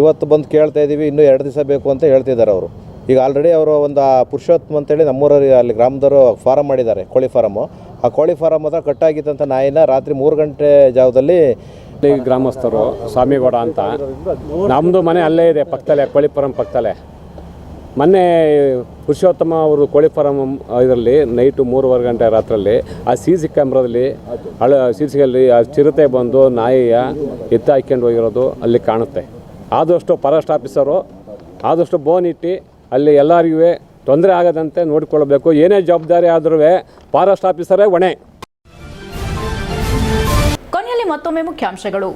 ಇವತ್ತು ಬಂದು ಕೇಳ್ತಾ ಇದ್ದೀವಿ ಇನ್ನೂ ಎರಡು ದಿವಸ ಬೇಕು ಅಂತ ಹೇಳ್ತಿದ್ದಾರೆ ಅವರು. ಈಗ ಆಲ್ರೆಡಿ ಅವರು ಒಂದು ಪುರುಷೋತ್ತಮ ಅಂತೇಳಿ ನಮ್ಮೂರಲ್ಲಿ ಅಲ್ಲಿ ಗ್ರಾಮದವರು ಫಾರಮ್ ಮಾಡಿದ್ದಾರೆ, ಕೋಳಿ ಫಾರಮ್ಮು ಆ ಕೋಳಿ ಫಾರಮ್ ಹತ್ರ ಕಟ್ಟಾಗಿದ್ದಂಥ ನಾಯಿನ ರಾತ್ರಿ ಮೂರು ಗಂಟೆ ಜಾವದಲ್ಲಿ ಇಲ್ಲಿ ಗ್ರಾಮಸ್ಥರು, ಸ್ವಾಮಿಗೌಡ ಅಂತ. ನಮ್ಮದು ಮನೆ ಅಲ್ಲೇ ಇದೆ, ಪಕ್ಕದಲ್ಲೇ, ಕೋಳಿ ಫಾರಂ ಪಕ್ಕದಲ್ಲೇ. ಮೊನ್ನೆ ಪುರುಷೋತ್ತಮ ಅವರು ಕೋಳಿ ಫಾರಂ ಇದರಲ್ಲಿ ನೈಟು ಮೂರುವರೆ ಗಂಟೆ ರಾತ್ರಿಯಲ್ಲಿ, ಆ ಸಿ ಸಿ ಕ್ಯಾಮ್ರಾದಲ್ಲಿ ಹಳ ಸಿ ಸಿಯಲ್ಲಿ ಆ ಚಿರತೆ ಬಂದು ನಾಯಿಯ ಎತ್ತ ಹಾಕ್ಕೊಂಡು ಹೋಗಿರೋದು ಅಲ್ಲಿ ಕಾಣುತ್ತೆ. ಆದಷ್ಟು ಫಾರೆಸ್ಟ್ ಆಫೀಸರು ಆದಷ್ಟು ಬೋನ್ ಇಟ್ಟು ಅಲ್ಲಿ ಎಲ್ಲರಿಗೂ ತೊಂದರೆ ಆಗದಂತೆ ನೋಡಿಕೊಳ್ಳಬೇಕು. ಏನೇ ಜವಾಬ್ದಾರಿ ಆದರೂ ಫಾರೆಸ್ಟ್ ಆಫೀಸರೇ ಹೊಣೆ. ಕೊನೆಯಲ್ಲಿ ಮತ್ತೊಮ್ಮೆ ಮುಖ್ಯಾಂಶಗಳು.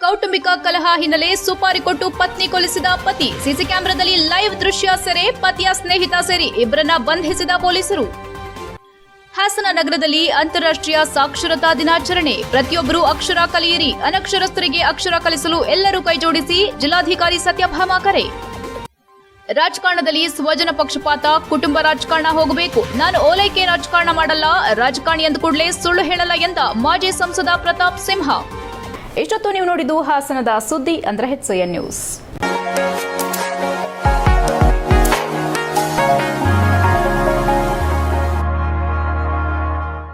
ಕೌಟುಂಬಿಕ ಕಲಹ ಹಿನ್ನೆಲೆ ಸುಪಾರಿ ಕೊಟ್ಟು ಪತ್ನಿ ಕೊಲಿಸಿದ ಪತಿ ಸಿಸಿ ಕ್ಯಾಮೆರಾದಲ್ಲಿ ಲೈವ್ ದೃಶ್ಯ ಸೆರೆ ಪತಿಯ ಸ್ನೇಹಿತ ಸೇರಿ ಇಬ್ಬರನ್ನ ಬಂಧಿಸಿದ ಪೊಲೀಸರು. ಹಾಸನ ನಗರದಲ್ಲಿ ಅಂತಾರಾಷ್ಟ್ರೀಯ ಸಾಕ್ಷರತಾ ದಿನಾಚರಣೆ. ಪ್ರತಿಯೊಬ್ಬರೂ ಅಕ್ಷರ ಕಲಿಯಿರಿ. ಅನಕ್ಷರಸ್ಥರಿಗೆ ಅಕ್ಷರ ಕಲಿಸಲು ಎಲ್ಲರೂ ಕೈಜೋಡಿಸಿ ಜಿಲ್ಲಾಧಿಕಾರಿ ಸತ್ಯಭಾಮ ಕರೆ. ರಾಜಕಾರಣದಲ್ಲಿ ಸ್ವಜನ ಪಕ್ಷಪಾತ, ಕುಟುಂಬ ರಾಜಕಾರಣ ಹೋಗಬೇಕು. ನಾನು ಓಲೈಕೆ ರಾಜಕಾರಣ ಮಾಡಲ್ಲ, ರಾಜಕಾರಣಿ ಎಂದ ಕೂಡಲೇ ಸುಳ್ಳು ಹೇಳಲ್ಲ ಎಂದ ಮಾಜಿ ಸಂಸದ ಪ್ರತಾಪ್ ಸಿಂಹ. ಇಷ್ಟೊತ್ತು ನೀವು ನೋಡಿದ್ದು ಹಾಸನದ ಸುದ್ದಿ ಅಂದ್ರೆ ಎನ್ ನ್ಯೂಸ್.